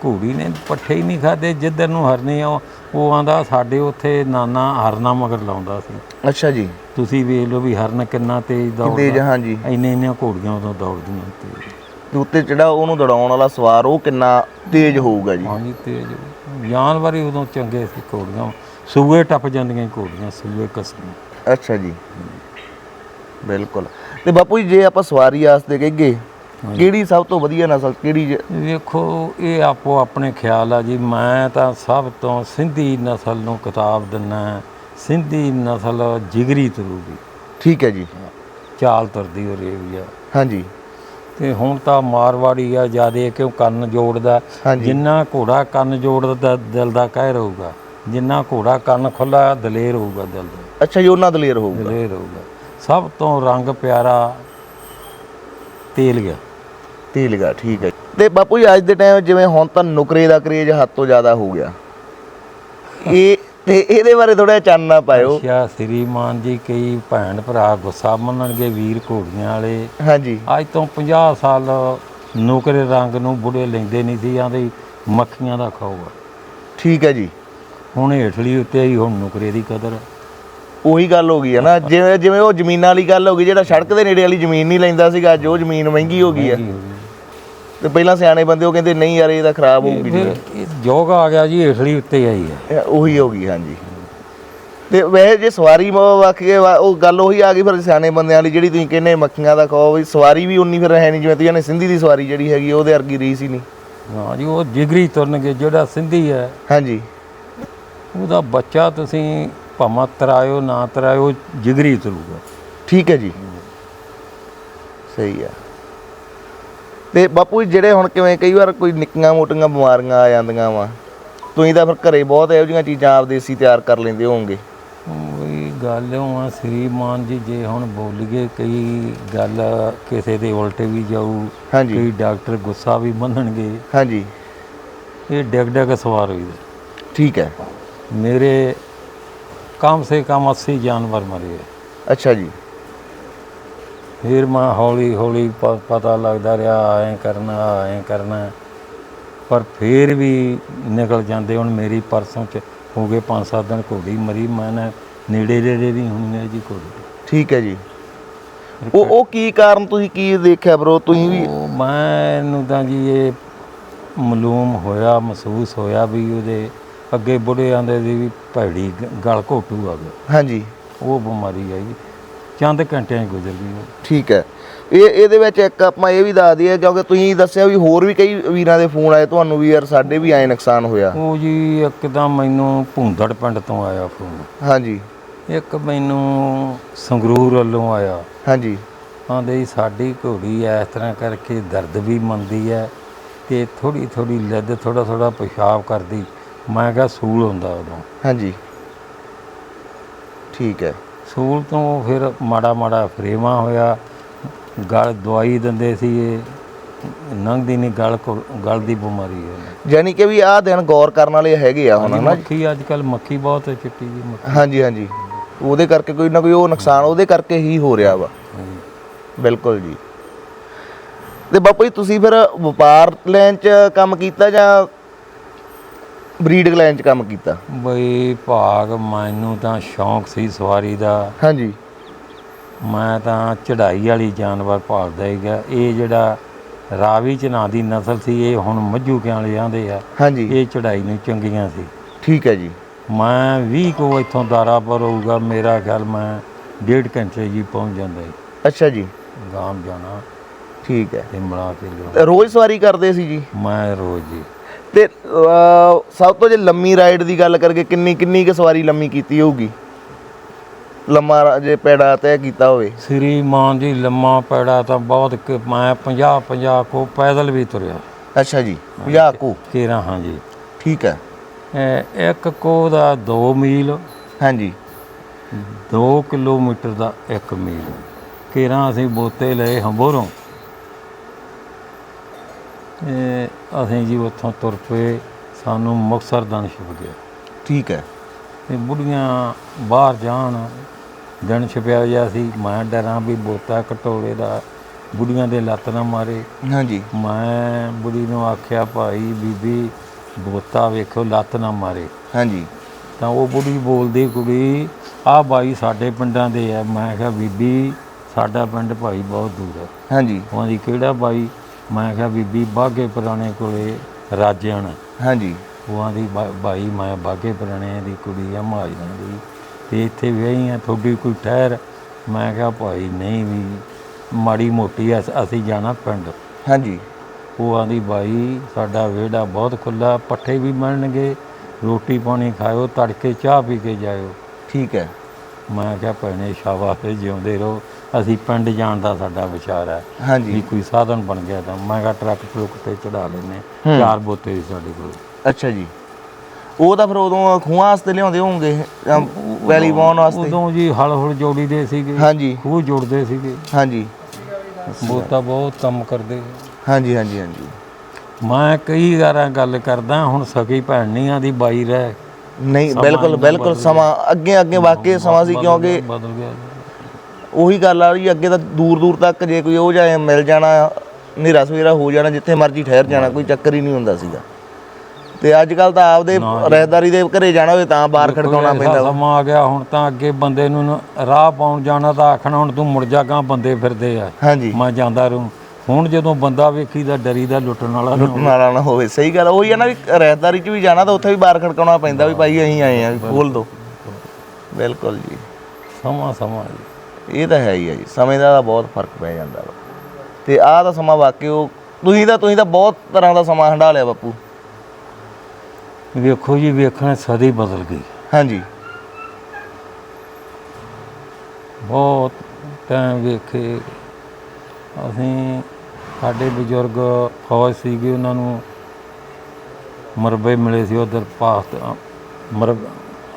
ਘੋੜੀ ਨੇ ਪੱਠੇ ਹੀ ਨਹੀਂ ਖਾਦੇ ਜਿੱਧਰ ਨੂੰ ਹਰਨੇ ਆ ਉਹ ਆਂਦਾ ਸਾਡੇ ਉੱਥੇ ਨਾਨਾ ਹਰਨਾ ਮਗਰ ਲਾਉਂਦਾ ਸੀ। ਅੱਛਾ ਜੀ। ਤੁਸੀਂ ਵੇਖ ਲਓ ਵੀ ਹਰਨ ਕਿੰਨਾ ਤੇਜ਼ ਤੇਜ ਦੌੜਦਾ ਹਾਂਜੀ। ਇੰਨੇ ਇੰਨੀਆਂ ਘੋੜੀਆਂ ਉਦੋਂ ਦੌੜਦੀਆਂ ਤੇਜ਼ ਤੇ ਉੱਤੇ ਜਿਹੜਾ ਉਹਨੂੰ ਦੜਾਉਣ ਵਾਲਾ ਸਵਾਰ ਉਹ ਕਿੰਨਾ ਤੇਜ਼ ਹੋਊਗਾ ਜੀ? ਹਾਂਜੀ ਤੇਜ਼ ਜਾਨਵਰ ਉਦੋਂ ਚੰਗੇ ਸੀ ਘੋੜੀਆਂ। ਸੂਏ ਟੱਪ ਜਾਂਦੀਆਂ ਘੋੜੀਆਂ ਸੂਏ ਕਸਮ। ਅੱਛਾ ਜੀ। ਬਿਲਕੁਲ। ਤੇ ਬਾਪੂ ਜੀ ਜੇ ਆਪਾਂ ਸਵਾਰੀ ਆਸਤੇ ਕਹੀਏ ਕਿਹੜੀ ਸਭ ਤੋਂ ਵਧੀਆ ਨਸਲ ਕਿਹੜੀ ਵੇਖੋ ਇਹ ਆਪੋ ਆਪਣੇ ਖਿਆਲ ਆ ਜੀ। ਮੈਂ ਤਾਂ ਸਭ ਤੋਂ ਸਿੰਧੀ ਨਸਲ ਨੂੰ ਕਿਤਾਬ ਦਿੰਨਾ ਸਿੰਧੀ ਨਸਲ ਜਿਗਰੀ ਤੁਰੂਗੀ ਠੀਕ ਹੈ ਜੀ। ਚਾਲ ਤੁਰਦੀ ਹੋ ਰਹੀ ਆ। ਹਾਂਜੀ। ਤੇ ਹੁਣ ਤਾਂ ਮਾਰਵਾੜੀ ਆ ਜਿਆਦੇ ਕਿਉਂ ਕੰਨ ਜੋੜਦਾ? ਹਾਂਜੀ। ਜਿੰਨਾ ਘੋੜਾ ਕੰਨ ਜੋੜਦਾ ਦਿਲ ਦਾ ਕਹਿ ਰਹੂਗਾ ਜਿੰਨਾ ਘੋੜਾ ਕੰਨ ਖੁੱਲਾ ਦਲੇਰ ਹੋਊਗਾ ਦਿਲ ਦਾ। ਅੱਛਾ ਜੀ ਉਹਨਾਂ ਦਲੇਰ ਹੋਊਗਾ। ਦਲੇਰ ਹੋਊਗਾ। ਸਭ ਤੋਂ ਰੰਗ ਪਿਆਰਾ ਤੇਲ ਗਿਆ ਤੀਲਗਾ ਠੀਕ ਹੈ। ਤੇ ਬਾਪੂ ਜੀ ਅੱਜ ਦੇ ਟਾਈਮ ਜਿਵੇਂ ਹੁਣ ਤਾਂ ਨੁਕਰੇ ਦਾ ਕਰੇਜ ਹੱਦ ਤੋਂ ਜ਼ਿਆਦਾ ਹੋ ਗਿਆ। ਇਹ ਤੇ ਇਹਦੇ ਬਾਰੇ ਥੋੜਾ ਚਾਨਣਾ ਪਾਇਓ। ਅੱਛਾ ਸ੍ਰੀਮਾਨ ਜੀ ਕਈ ਭੈਣ ਭਰਾ ਗੁੱਸਾ ਮੰਨਣਗੇ ਵੀਰ ਘੋੜੀਆਂ ਵਾਲੇ। ਹਾਂਜੀ। ਅੱਜ ਤੋਂ 50 ਸਾਲ ਨੁਕਰੇ ਰੰਗ ਨੂੰ ਬੁੜੇ ਲੈਂਦੇ ਨਹੀਂ ਸੀ ਆਂਦੇ ਮੱਖੀਆਂ ਦਾ ਖਾਊਗਾ। ਠੀਕ ਹੈ ਜੀ। ਹੁਣ ਹੇਠਲੀ ਉੱਤੇ ਹੀ ਹੁਣ ਨੁਕਰੇ ਦੀ ਕਦਰ। ਉਹੀ ਗੱਲ ਹੋ ਗਈ ਹੈ ਨਾ। ਜਿਵੇਂ ਜਿਵੇਂ ਉਹ ਜ਼ਮੀਨਾਂ ਵਾਲੀ ਗੱਲ ਹੋ ਗਈ ਜਿਹੜਾ ਸੜਕ ਦੇ ਨੇੜੇ ਵਾਲੀ ਜ਼ਮੀਨ ਨਹੀਂ ਲੈਂਦਾ ਸੀਗਾ ਅੱਜ ਉਹ ਜ਼ਮੀਨ ਮਹਿੰਗੀ ਹੋ ਗਈ ਹੈ। ਤੇ ਪਹਿਲਾਂ ਸਿਆਣੇ ਬੰਦੇ ਉਹ ਕਹਿੰਦੇ ਨਹੀਂ ਯਾਰ ਇਹ ਤਾਂ ਖਰਾਬ ਹੋਊਗੀ ਇਹ ਯੋਗ ਆ ਗਿਆ ਜੀ ਹੇਠਲੀ ਉੱਤੇ ਆਈ ਹੈ। ਇਹ ਉਹੀ ਹੋ ਗਈ ਹਾਂਜੀ। ਤੇ ਵੈਸੇ ਜੇ ਸਵਾਰੀ ਮ ਵਕ ਕੇ ਵਾ- ਉਹ ਗੱਲ ਉਹੀ ਆ ਗਈ ਫਿਰ ਸਿਆਣੇ ਬੰਦਿਆਂ ਵਾਲੀ ਜਿਹੜੀ ਤੁਸੀਂ ਕਹਿੰਦੇ ਮੱਖੀਆਂ ਦਾ ਖਾਓ ਵੀ ਸਵਾਰੀ ਵੀ ਉਨੀ ਫਿਰ ਹੈ ਨਹੀਂ ਜਿਵੇਂ ਤੁਸੀਂ ਨੇ ਸਿੰਧੀ ਦੀ ਸਵਾਰੀ ਜਿਹੜੀ ਹੈਗੀ ਉਹਦੇ ਵਰਗੀ ਰੀਸ ਹੀ ਨਹੀਂ। ਹਾਂ ਜੀ ਉਹ ਜਿਗਰੀ ਤੁਰਨਗੇ ਜਿਹੜਾ ਸਿੰਧੀ ਹੈ। ਹਾਂਜੀ। ਉਹਦਾ ਬੱਚਾ ਤੁਸੀਂ ਭਾਵੇਂ ਤਰਾਇਓ ਨਾ ਤਰਾਇਓ ਜਿਗਰੀ ਤੁਰੂਗਾ। ਠੀਕ ਹੈ ਜੀ। ਸਹੀ ਆ। ਤੇ ਬਾਪੂ ਜੀ ਜਿਹੜੇ ਹੁਣ ਕਿਵੇਂ ਕਈ ਵਾਰ ਕੋਈ ਨਿੱਕੀਆਂ ਮੋਟੀਆਂ ਬਿਮਾਰੀਆਂ ਆ ਜਾਂਦੀਆਂ ਵਾ ਤੁਸੀਂ ਤਾਂ ਫਿਰ ਘਰੇ ਬਹੁਤ ਇਹੋ ਜਿਹੀਆਂ ਚੀਜ਼ਾਂ ਆਪ ਦੇਸੀ ਤਿਆਰ ਕਰ ਲੈਂਦੇ ਹੋਵੋਗੇ। ਉਹੀ ਗੱਲ ਉਹ ਆ ਸ੍ਰੀਮਾਨ ਜੀ ਜੇ ਹੁਣ ਬੋਲੀਏ ਕਈ ਗੱਲ ਕਿਸੇ ਦੇ ਉਲਟ ਵੀ ਜਾਊ ਹਾਂਜੀ। ਕਈ ਡਾਕਟਰ ਗੁੱਸਾ ਵੀ ਮੰਨਣਗੇ। ਹਾਂਜੀ। ਇਹ ਡਿੱਗ ਡਿੱਗ ਸਵਾਰ ਹੋਈ ਦੇ। ਠੀਕ ਹੈ। ਮੇਰੇ ਕਮ ਸੇ ਕਮ 80 ਜਾਨਵਰ ਮਰੇ ਆ। ਅੱਛਾ ਜੀ। ਫਿਰ ਮੈਂ ਹੌਲੀ ਹੌਲੀ ਪਤਾ ਲੱਗਦਾ ਰਿਹਾ ਐਂ ਕਰਨਾ ਐਂ ਕਰਨਾ। ਪਰ ਫਿਰ ਵੀ ਨਿਕਲ ਜਾਂਦੇ ਹੁਣ ਮੇਰੀ ਪਰਸੋਂ ਚ ਹੋ ਗਏ 5-7 ਦਿਨ ਘੋੜੀ ਮਰੀ ਮੈਂ ਨਾ ਨੇੜੇ ਨੇੜੇ ਦੀ ਹੋਣੀ ਹੈ ਜੀ ਘੋੜੀ। ਠੀਕ ਹੈ ਜੀ। ਉਹ ਉਹ ਕੀ ਕਾਰਨ ਤੁਸੀਂ ਕੀ ਦੇਖਿਆ ਬ్రో ਤੁਸੀਂ ਵੀ ਉਹ ਮੈਨੂੰ ਤਾਂ ਜੀ ਇਹ ਮਾਲੂਮ ਹੋਇਆ ਮਹਿਸੂਸ ਹੋਇਆ ਵੀ ਉਹਦੇ ਅੱਗੇ ਬੁੜੇ ਆਂਦੇ ਦੀ ਵੀ ਭੈੜੀ ਗਲ ਘੋਟੂ ਆ ਗਿਆ ਹਾਂਜੀ। ਉਹ ਬਿਮਾਰੀ ਆਈ। ਚੰਦ ਘੰਟਿਆਂ 'ਚ ਗੁਜ਼ਰ ਗਈ ਉਹ। ਠੀਕ ਹੈ। ਇਹ ਇਹਦੇ ਵਿੱਚ ਇੱਕ ਆਪਾਂ ਇਹ ਵੀ ਦੱਸ ਦਈਏ ਕਿਉਂਕਿ ਤੁਸੀਂ ਦੱਸਿਆ ਵੀ ਹੋਰ ਵੀ ਕਈ ਵੀਰਾਂ ਦੇ ਫੋਨ ਆਏ ਤੁਹਾਨੂੰ ਵੀ ਯਾਰ ਸਾਡੇ ਵੀ ਐ ਨੁਕਸਾਨ ਹੋਇਆ। ਉਹ ਜੀ ਇੱਕਦਮ ਮੈਨੂੰ ਭੁੰਦੜ ਪਿੰਡ ਤੋਂ ਆਇਆ ਫੋਨ। ਹਾਂਜੀ। ਇੱਕ ਮੈਨੂੰ ਸੰਗਰੂਰ ਵੱਲੋਂ ਆਇਆ। ਹਾਂਜੀ। ਆਂਦੇ ਜੀ ਸਾਡੀ ਘੋੜੀ ਇਸ ਤਰ੍ਹਾਂ ਕਰਕੇ ਦਰਦ ਵੀ ਮੰਦੀ ਹੈ ਤੇ ਥੋੜੀ ਥੋੜੀ ਲੱਦ ਥੋੜਾ ਥੋੜਾ ਪਿਸ਼ਾਬ ਕਰਦੀ। ਮੈਂ ਕਿਹਾ ਸੂਲ ਹੁੰਦਾ ਉਦੋਂ। ਹਾਂਜੀ। ਠੀਕ ਹੈ। ਸੂਲ ਤੋਂ ਫਿਰ ਮਾੜਾ ਮਾੜਾ ਫਰੇਵਾ ਹੋਇਆ ਗਲ ਦਵਾਈ ਦਿੰਦੇ ਸੀ ਇਹ ਨੰਗਦੀ ਨਹੀਂ ਗਲ ਕੋ- ਗਲ ਦੀ ਬਿਮਾਰੀ ਹੈ। ਯਾਨੀ ਕਿ ਵੀ ਆਹ ਦਿਨ ਗੌਰ ਕਰਨ ਵਾਲੇ ਹੈਗੇ ਆ ਹੁਣ ਹਨਾ? ਮੱਖੀ ਅੱਜ ਕੱਲ ਮੱਖੀ ਬਹੁਤ ਹੈ ਚਿੱਟੀ ਜੀ ਮੱਖੀ। ਹਾਂਜੀ ਹਾਂਜੀ। ਉਹਦੇ ਕਰਕੇ ਕੋਈ ਨਾ ਕੋਈ ਉਹ ਨੁਕਸਾਨ ਉਹਦੇ ਕਰਕੇ ਹੀ ਹੋ ਰਿਹਾ ਵਾ। ਬਿਲਕੁਲ ਜੀ। ਤੇ ਬਾਪੂ ਜੀ ਤੁਸੀਂ ਫਿਰ ਵਪਾਰ ਲਾਈਨ 'ਚ ਕੰਮ ਕੀਤਾ ਜਾਂ ਬਰੀਡ 'ਚ ਕੰਮ ਕੀਤਾ? ਬਈ ਭਾਗ ਮੈਨੂੰ ਤਾਂ ਸ਼ੌਂਕ ਸੀ ਸਵਾਰੀ ਦਾ। ਹਾਂਜੀ। ਮੈਂ ਤਾਂ ਚੜਾਈ ਵਾਲੀ ਜਾਨਵਰ ਭਾਲਦਾ ਹੀਗਾ ਇਹ ਜਿਹੜਾ ਰਾਵੀ ਚਨਾ ਦੀ ਨਸਲ ਸੀ ਇਹ ਹੁਣ ਮੱਝੂ ਕਿਆਂ ਵਾਲੇ ਆਂਦੇ ਆ ਹਾਂਜੀ। ਇਹ ਚੜਾਈ ਨੂੰ ਚੰਗੀਆਂ ਸੀ। ਠੀਕ ਹੈ ਜੀ। ਮੈਂ 20 ਕੋ ਇੱਥੋਂ ਦਾਰਾਪੁਰ ਹੋਊਗਾ ਮੇਰਾ ਖਿਆਲ ਮੈਂ ਡੇਢ ਘੰਟੇ ਜੀ ਪਹੁੰਚ ਜਾਂਦਾ ਸੀ ਅੱਛਾ ਜੀ। ਗਾਮ ਜਾਣਾ ਠੀਕ ਹੈ। ਤੇ ਮਿਲਾ ਕੇ ਰੋਜ਼ ਸਵਾਰੀ ਕਰਦੇ ਸੀ ਜੀ? ਮੈਂ ਰੋਜ਼ ਜੀ। ਤੇ ਸਭ ਤੋਂ ਜੇ ਲੰਮੀ ਰਾਈਡ ਦੀ ਗੱਲ ਕਰਕੇ ਕਿੰਨੀ ਕਿੰਨੀ ਕੁ ਸਵਾਰੀ ਲੰਮੀ ਕੀਤੀ ਹੋਊਗੀ? ਲੰਮਾ ਜੇ ਪੈੜਾ ਤੈਅ ਕੀਤਾ ਹੋਵੇ। ਸ੍ਰੀ ਮਾਨ ਜੀ ਲੰਮਾ ਪੈੜਾ ਤਾਂ ਬਹੁਤ ਮੈਂ 50 50 ਕੋ ਪੈਦਲ ਵੀ ਤੁਰਿਆ। ਅੱਛਾ ਜੀ 50 ਕੁ ਕੇਰਾ ਹਾਂ ਜੀ। ਠੀਕ ਹੈ। ਇੱਕ ਕੋ ਦਾ 2 ਮੀਲ। ਹਾਂਜੀ। 2 ਕਿਲੋਮੀਟਰ ਦਾ 1 ਮੀਲ। ਕੇਰਾ ਅਸੀਂ ਬੋਤੇ ਲਏ ਹੰਬੋਰੋਂ। ਇਹ ਅਸੀਂ ਜੀ ਉੱਥੋਂ ਤੁਰ ਪਏ ਸਾਨੂੰ ਮੁਕਤਸਰ ਦਾ ਛੁਪ ਗਿਆ। ਠੀਕ ਹੈ। ਤੇ ਬੁੜੀਆਂ ਬਾਹਰ ਜਾਣ ਦਿਨ ਛਪਿਆ ਜਿਹਾ ਸੀ ਮੈਂ ਡਰਾਂ ਵੀ ਬੋਤਾ ਕਟੋਰੇ ਦਾ ਬੁੜੀਆਂ ਦੇ ਲੱਤ ਨਾ ਮਾਰੇ। ਹਾਂਜੀ। ਮੈਂ ਬੁੜੀ ਨੂੰ ਆਖਿਆ ਭਾਈ ਬੀਬੀ ਬੋਤਾ ਵੇਖੋ ਲੱਤ ਨਾ ਮਾਰੇ। ਹਾਂਜੀ। ਤਾਂ ਉਹ ਬੁੜੀ ਬੋਲਦੀ ਕੁੜੀ ਆਹ ਬਾਈ ਸਾਡੇ ਪਿੰਡਾਂ ਦੇ ਆ। ਮੈਂ ਕਿਹਾ ਬੀਬੀ ਸਾਡਾ ਪਿੰਡ ਭਾਈ ਬਹੁਤ ਦੂਰ ਹੈ। ਹਾਂਜੀ। ਉਹਨਾਂ ਦੀ ਕਿਹੜਾ ਬਾਈ? ਮੈਂ ਕਿਹਾ ਬੀਬੀ ਬਾਗੇ ਪੁਰਾਣੇ ਕੋਲੇ ਰਾਜਣ ਹਾਂਜੀ। ਉਹਾਂ ਦੀ ਬਾਈ ਮੈਂ ਬਾਗੇ ਪੁਰਾਣੇ ਦੀ ਕੁੜੀ ਆ ਮਹਾਜਨ ਦੀ। ਤੇ ਇੱਥੇ ਵਿਆਹੀ ਆ ਤੁਹਾਡੀ ਕੋਈ ਠਹਿਰ। ਮੈਂ ਕਿਹਾ ਭਾਈ ਨਹੀਂ ਵੀ ਮਾੜੀ ਮੋਟੀ ਅਸ- ਜਾਣਾ ਪਿੰਡ। ਹਾਂਜੀ। ਉਹ ਆਂਦੀ ਬਾਈ ਸਾਡਾ ਵਿਹੜਾ ਬਹੁਤ ਖੁੱਲਾ ਪੱਠੇ ਵੀ ਮਿਲਣਗੇ। ਰੋਟੀ ਪਾਣੀ ਖਾਇਓ ਤੜਕੇ ਚਾਹ ਪੀ ਕੇ ਜਾਇਓ। ਠੀਕ ਹੈ। ਮੈਂ ਕਿਹਾ ਭੈਣੇ ਸ਼ਾਬਾਸ਼ ਜਿਉਂਦੇ ਰਹੋ। ਅਸੀਂ ਪਿੰਡ ਜਾਣ ਦਾ ਸਾਡਾ ਵਿਚਾਰ ਹੈ ਵੀ ਹਾਂਜੀ ਕੋਈ ਸਾਧਨ ਬਣ ਗਿਆ ਤਾਂ ਮੈਂ ਕਿਹਾ ਟਰੱਕ ਟਰੁੱਕ ਤੇ ਚੜਾ ਲੈਨੇ ਹੂੰ। ਚਾਰ ਬੋਤੇ ਸੀ ਸਾਡੇ ਕੋਲ। ਅੱਛਾ ਜੀ। ਉਹ ਤਾਂ ਫਿਰ ਉਦੋਂ ਖੂਹਾਂ ਵਾਸਤੇ ਲਿਆਉਂਦੇ ਹੋਣਗੇ ਅਮ, ਵੈਲੀ ਵਾਉਣ ਵਾਸਤੇ? ਉਦੋਂ ਜੀ ਹਲ ਹੁਲ ਜੋੜੀ ਦੇ ਸੀਗੇ ਹਾਂਜੀ। ਖੂਹ ਜੋੜਦੇ ਸੀਗੇ। ਹਾਂਜੀ। ਬੋਤਾ ਬਹੁਤ ਕੰਮ ਕਰਦੇ। ਹਾਂਜੀ ਹਾਂਜੀ ਹਾਂਜੀ। ਮੈਂ ਕਈ ਵਾਰਾਂ ਗੱਲ ਕਰਦਾ ਹੁਣ ਸਕੀ ਭੈਣ ਨਹੀਂ ਆਦੀ ਬਾਈ ਰਹਿ। ਨਹੀਂ ਬਿਲਕੁਲ ਬਿਲਕੁਲ ਸਮਾਂ ਅੱਗੇ ਅੱਗੇ ਵਾਕਈ ਸਮਾਂ ਸੀ ਕਿਉਂਕਿ ਬਦਲ ਗਿਆ। ਉਹੀ ਗੱਲ ਆ ਰਹੀ ਅੱਗੇ ਤਾਂ ਦੂਰ ਦੂਰ ਤੱਕ ਜੇ ਕੋਈ ਉਹ ਜਾਏ ਮਿਲ ਜਾਣਾ ਹਨੇਰਾ ਸਵੇਰਾ ਹੋ ਜਾਣਾ ਜਿੱਥੇ ਮਰਜ਼ੀ ਠਹਿਰ ਜਾਣਾ ਕੋਈ ਚੱਕਰ ਹੀ ਨਹੀਂ ਹੁੰਦਾ ਸੀਗਾ। ਤੇ ਅੱਜ ਕੱਲ ਤਾਂ ਆਪਦੇ ਰਹਿਦਾਰੀ ਦੇ ਘਰੇ ਜਾਣਾ ਹੋਵੇ ਤਾਂ ਬਾਹਰ ਖੜਕਾਉਣਾ ਪੈਂਦਾ। ਸਮਾਂ ਆ ਗਿਆ ਹੁਣ ਤਾਂ ਅੱਗੇ ਬੰਦੇ ਨੂੰ ਰਾਹ ਪਾਉਣ ਜਾਣਾ ਤਾਂ ਆਖਣਾ ਹੁਣ ਤੂੰ ਮੁੜ ਜਾ ਗਾਂ ਬੰਦੇ ਫਿਰਦੇ ਆ। ਹਾਂਜੀ। ਮੈਂ ਜਾਂਦਾ ਰਹੂੰ। ਹੁਣ ਜਦੋਂ ਬੰਦਾ ਵੇਖੀ ਦਾ ਡਰੀ ਦਾ ਲੁੱਟਣ ਵਾਲਾ ਨਾ ਹੋਵੇ। ਮਾਰਾ ਨਾ ਹੋਵੇ ਸਹੀ ਗੱਲ। ਉਹੀ ਆ ਨਾ ਵੀ ਰਹਿਦਾਰੀ 'ਚ ਵੀ ਜਾਣਾ ਤਾਂ ਉੱਥੇ ਵੀ ਬਾਹਰ ਖੜਕਾਉਣਾ ਪੈਂਦਾ ਵੀ ਭਾਈ ਅਸੀਂ ਆਏ ਆ ਖੋਲ ਦੋ। ਬਿਲਕੁਲ ਜੀ। ਸਮਾਂ ਸਮਾਂ ਜੀ। ਇਹ ਤਾਂ ਹੈ ਹੀ ਹੈ ਜੀ ਸਮੇਂ ਦਾ ਤਾਂ ਬਹੁਤ ਫ਼ਰਕ ਪੈ ਜਾਂਦਾ ਵਾ। ਤੇ ਆਹ ਤਾਂ ਸਮਾਂ ਵਾਕਈ ਉਹ ਤੁਸੀਂ ਤਾਂ ਤੁਸੀਂ ਤਾਂ ਬਹੁਤ ਤਰ੍ਹਾਂ ਦਾ ਸਮਾਂ ਹੰਡਾ ਲਿਆ ਬਾਪੂ। ਵੇਖੋ ਜੀ ਵੇਖਣ ਸਦੀ ਬਦਲ ਗਈ। ਹਾਂਜੀ। ਬਹੁਤ ਟਾਈਮ ਵੇਖੇ। ਅਸੀਂ ਸਾਡੇ ਬਜ਼ੁਰਗ ਫੌਜ ਸੀਗੇ ਉਹਨਾਂ ਨੂੰ ਮਰਬੇ ਮਿਲੇ ਸੀ ਉਧਰ ਪਾਸਤ ਮਰ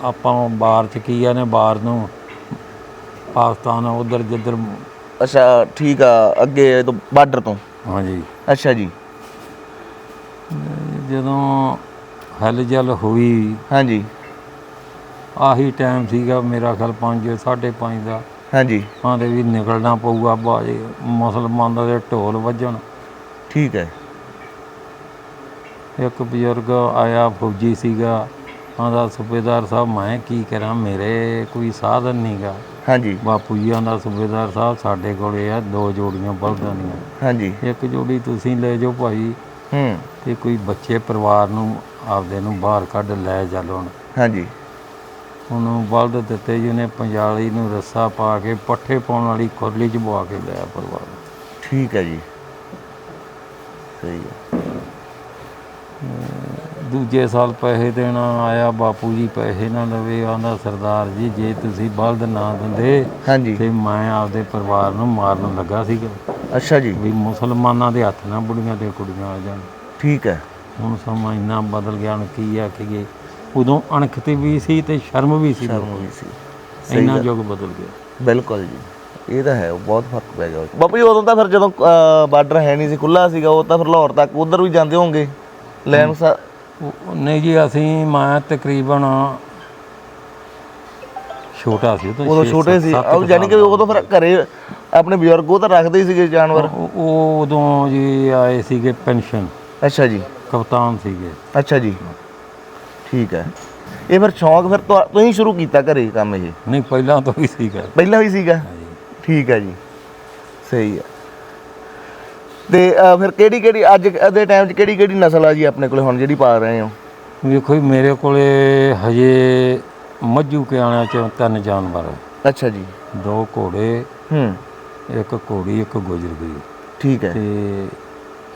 ਆਪਾਂ ਬਾਹਰ ਚ ਕੀ ਆ ਨੇ ਬਾਹਰ ਨੂੰ ਪਾਕਿਸਤਾਨ ਉਧਰ ਜਿੱਧਰ ਅੱਛਾ ਠੀਕ ਆ ਅੱਗੇ ਤੋਂ ਬਾਰਡਰ ਤੋਂ? ਹਾਂਜੀ। ਅੱਛਾ ਜੀ। ਜਦੋਂ ਹਲਜਲ ਹੋਈ ਹਾਂਜੀ। ਆਹੀ ਟਾਈਮ ਸੀਗਾ ਮੇਰਾ ਖਿਆਲ 5 5:30 ਦਾ। ਹਾਂਜੀ। ਆਂਦੇ ਵੀ ਨਿਕਲਣਾ ਪਊਗਾ ਬਾਜੇ ਮੁਸਲਮਾਨ ਦੇ ਢੋਲ ਵੱਜਣ। ਠੀਕ ਹੈ। ਇੱਕ ਬਜ਼ੁਰਗ ਆਇਆ ਫੌਜੀ ਸੀਗਾ। ਆਂਦਾ ਸੂਬੇਦਾਰ ਸਾਹਿਬ ਮੈਂ ਕੀ ਕਰਾਂ? ਮੇਰੇ ਕੋਈ ਸਾਧਨ ਨਹੀਂਗਾ ਹਾਂਜੀ। ਬਾਪੂ ਜੀ ਆਂਦਾ ਸੂਬੇਦਾਰ ਸਾਹਿਬ ਸਾਡੇ ਕੋਲੇ ਆ ਦੋ ਜੋੜੀਆਂ ਬਲਦਾਂ ਦੀਆਂ। ਹਾਂਜੀ। ਇੱਕ ਜੋੜੀ ਤੁਸੀਂ ਲੈ ਜਾਓ ਭਾਈ ਹੂੰ। ਤੇ ਕੋਈ ਬੱਚੇ ਪਰਿਵਾਰ ਨੂੰ ਆਪਦੇ ਨੂੰ ਬਾਹਰ ਕੱਢ ਲੈ ਚੱਲ ਹੁਣ ਹਾਂਜੀ। ਉਹਨੂੰ ਬਲਦ ਦਿੱਤੇ ਜੀ ਉਹਨੇ ਪੰਜਾਲੀ ਨੂੰ ਰੱਸਾ ਪਾ ਕੇ ਪੱਠੇ ਪਾਉਣ ਵਾਲੀ ਖੁਰਲੀ ਚ ਬਵਾ ਕੇ ਲਿਆ ਪਰਿਵਾਰ ਨੂੰ। ਠੀਕ ਹੈ ਜੀ। ਸਹੀ ਹੈ। ਦੂਜੇ ਸਾਲ ਪੈਸੇ ਦੇਣਾ ਆਇਆ ਬਾਪੂ ਜੀ ਪੈਸੇ ਨਾ ਲਵੇ ਆਂਦਾ ਸਰਦਾਰ ਜੀ ਜੇ ਤੁਸੀਂ ਬਲਦ ਨਾ ਦਿੰਦੇ ਹਾਂਜੀ। ਤੇ ਮੈਂ ਆਪਦੇ ਪਰਿਵਾਰ ਨੂੰ ਮਾਰਨ ਲੱਗਾ ਸੀਗਾ। ਅੱਛਾ ਜੀ। ਵੀ ਮੁਸਲਮਾਨਾਂ ਦੇ ਹੱਥ ਨਾ ਬੁੜੀਆਂ ਤੇ ਕੁੜੀਆਂ ਆ ਜਾਣ। ਠੀਕ ਹੈ। ਹੁਣ ਸਮਾਂ ਇੰਨਾ ਬਦਲ ਗਿਆ ਹੁਣ ਕੀ ਆ ਕਿ ਉਦੋਂ ਅਣਖ ਤੇ ਵੀ ਸੀ ਤੇ ਸ਼ਰਮ ਵੀ ਸੀ ਸ਼ਰਮ ਵੀ ਸੀ। ਇੰਨਾ ਯੁੱਗ ਬਦਲ ਗਿਆ। ਬਿਲਕੁਲ ਜੀ। ਇਹ ਤਾਂ ਹੈ ਬਹੁਤ ਫ਼ਰਕ ਪੈ ਗਿਆ। ਬਾਪੂ ਜੀ ਉਦੋਂ ਤਾਂ ਫਿਰ ਜਦੋਂ ਬਾਰਡਰ ਹੈ ਨਹੀਂ ਸੀ ਖੁੱਲਾ ਸੀਗਾ ਉਹ ਤਾਂ ਫਿਰ ਲਾਹੌਰ ਤੱਕ ਉਧਰ ਵੀ ਜਾਂਦੇ ਹੋਵੋਗੇ? ਲੈਣ ਨਹੀਂ ਜੀ ਅਸੀਂ ਮੈਂ ਤਕਰੀਬਨ ਛੋਟਾ ਸੀ ਉਦੋਂ ਉਦੋਂ ਛੋਟੇ ਸੀ। ਉਹ ਜਾਨੀ ਕਿ ਉਦੋਂ ਫਿਰ ਘਰੇ ਆਪਣੇ ਬਜ਼ੁਰਗ ਉਹ ਤਾਂ ਰੱਖਦੇ ਹੀ ਸੀਗੇ ਜਾਨਵਰ। ਉਹ ਉਦੋਂ ਜੀ ਆਏ ਸੀਗੇ ਪੈਨਸ਼ਨ। ਅੱਛਾ ਜੀ। ਕਪਤਾਨ ਸੀਗੇ। ਅੱਛਾ ਜੀ। ਠੀਕ ਹੈ। ਇਹ ਫਿਰ ਸ਼ੌਂਕ ਫਿਰ ਤੁਸੀਂ ਸ਼ੁਰੂ ਕੀਤਾ ਘਰੇ ਕੰਮ ਇਹ? ਨਹੀਂ ਪਹਿਲਾਂ ਤੋਂ ਹੀ ਸੀਗਾ। ਪਹਿਲਾਂ ਵੀ ਸੀਗਾ। ਠੀਕ ਹੈ ਜੀ। ਸਹੀ ਹੈ। ਤੇ ਅ, ਫਿਰ ਕਿਹੜੀ ਕਿਹੜੀ ਅੱਜ ਦੇ ਟਾਈਮ 'ਚ ਕਿਹੜੀ ਕਿਹੜੀ ਨਸਲ ਆ ਜੀ ਆਪਣੇ ਕੋਲੇ ਹੁਣ ਜਿਹੜੀ ਪਾਲ ਰਹੇ ਹੋ? ਵੇਖੋ ਜੀ ਮੇਰੇ ਕੋਲੇ ਹਜੇ ਮੱਝੂ ਕਿਆਣਿਆਂ ਚ ਤਿੰਨ ਜਾਨਵਰ ਆ। ਅੱਛਾ ਜੀ। ਦੋ ਘੋੜੇ ਹੂੰ। ਇੱਕ ਘੋੜੀ ਇੱਕ ਗੁਜਰ ਗਈ। ਠੀਕ ਹੈ। ਤੇ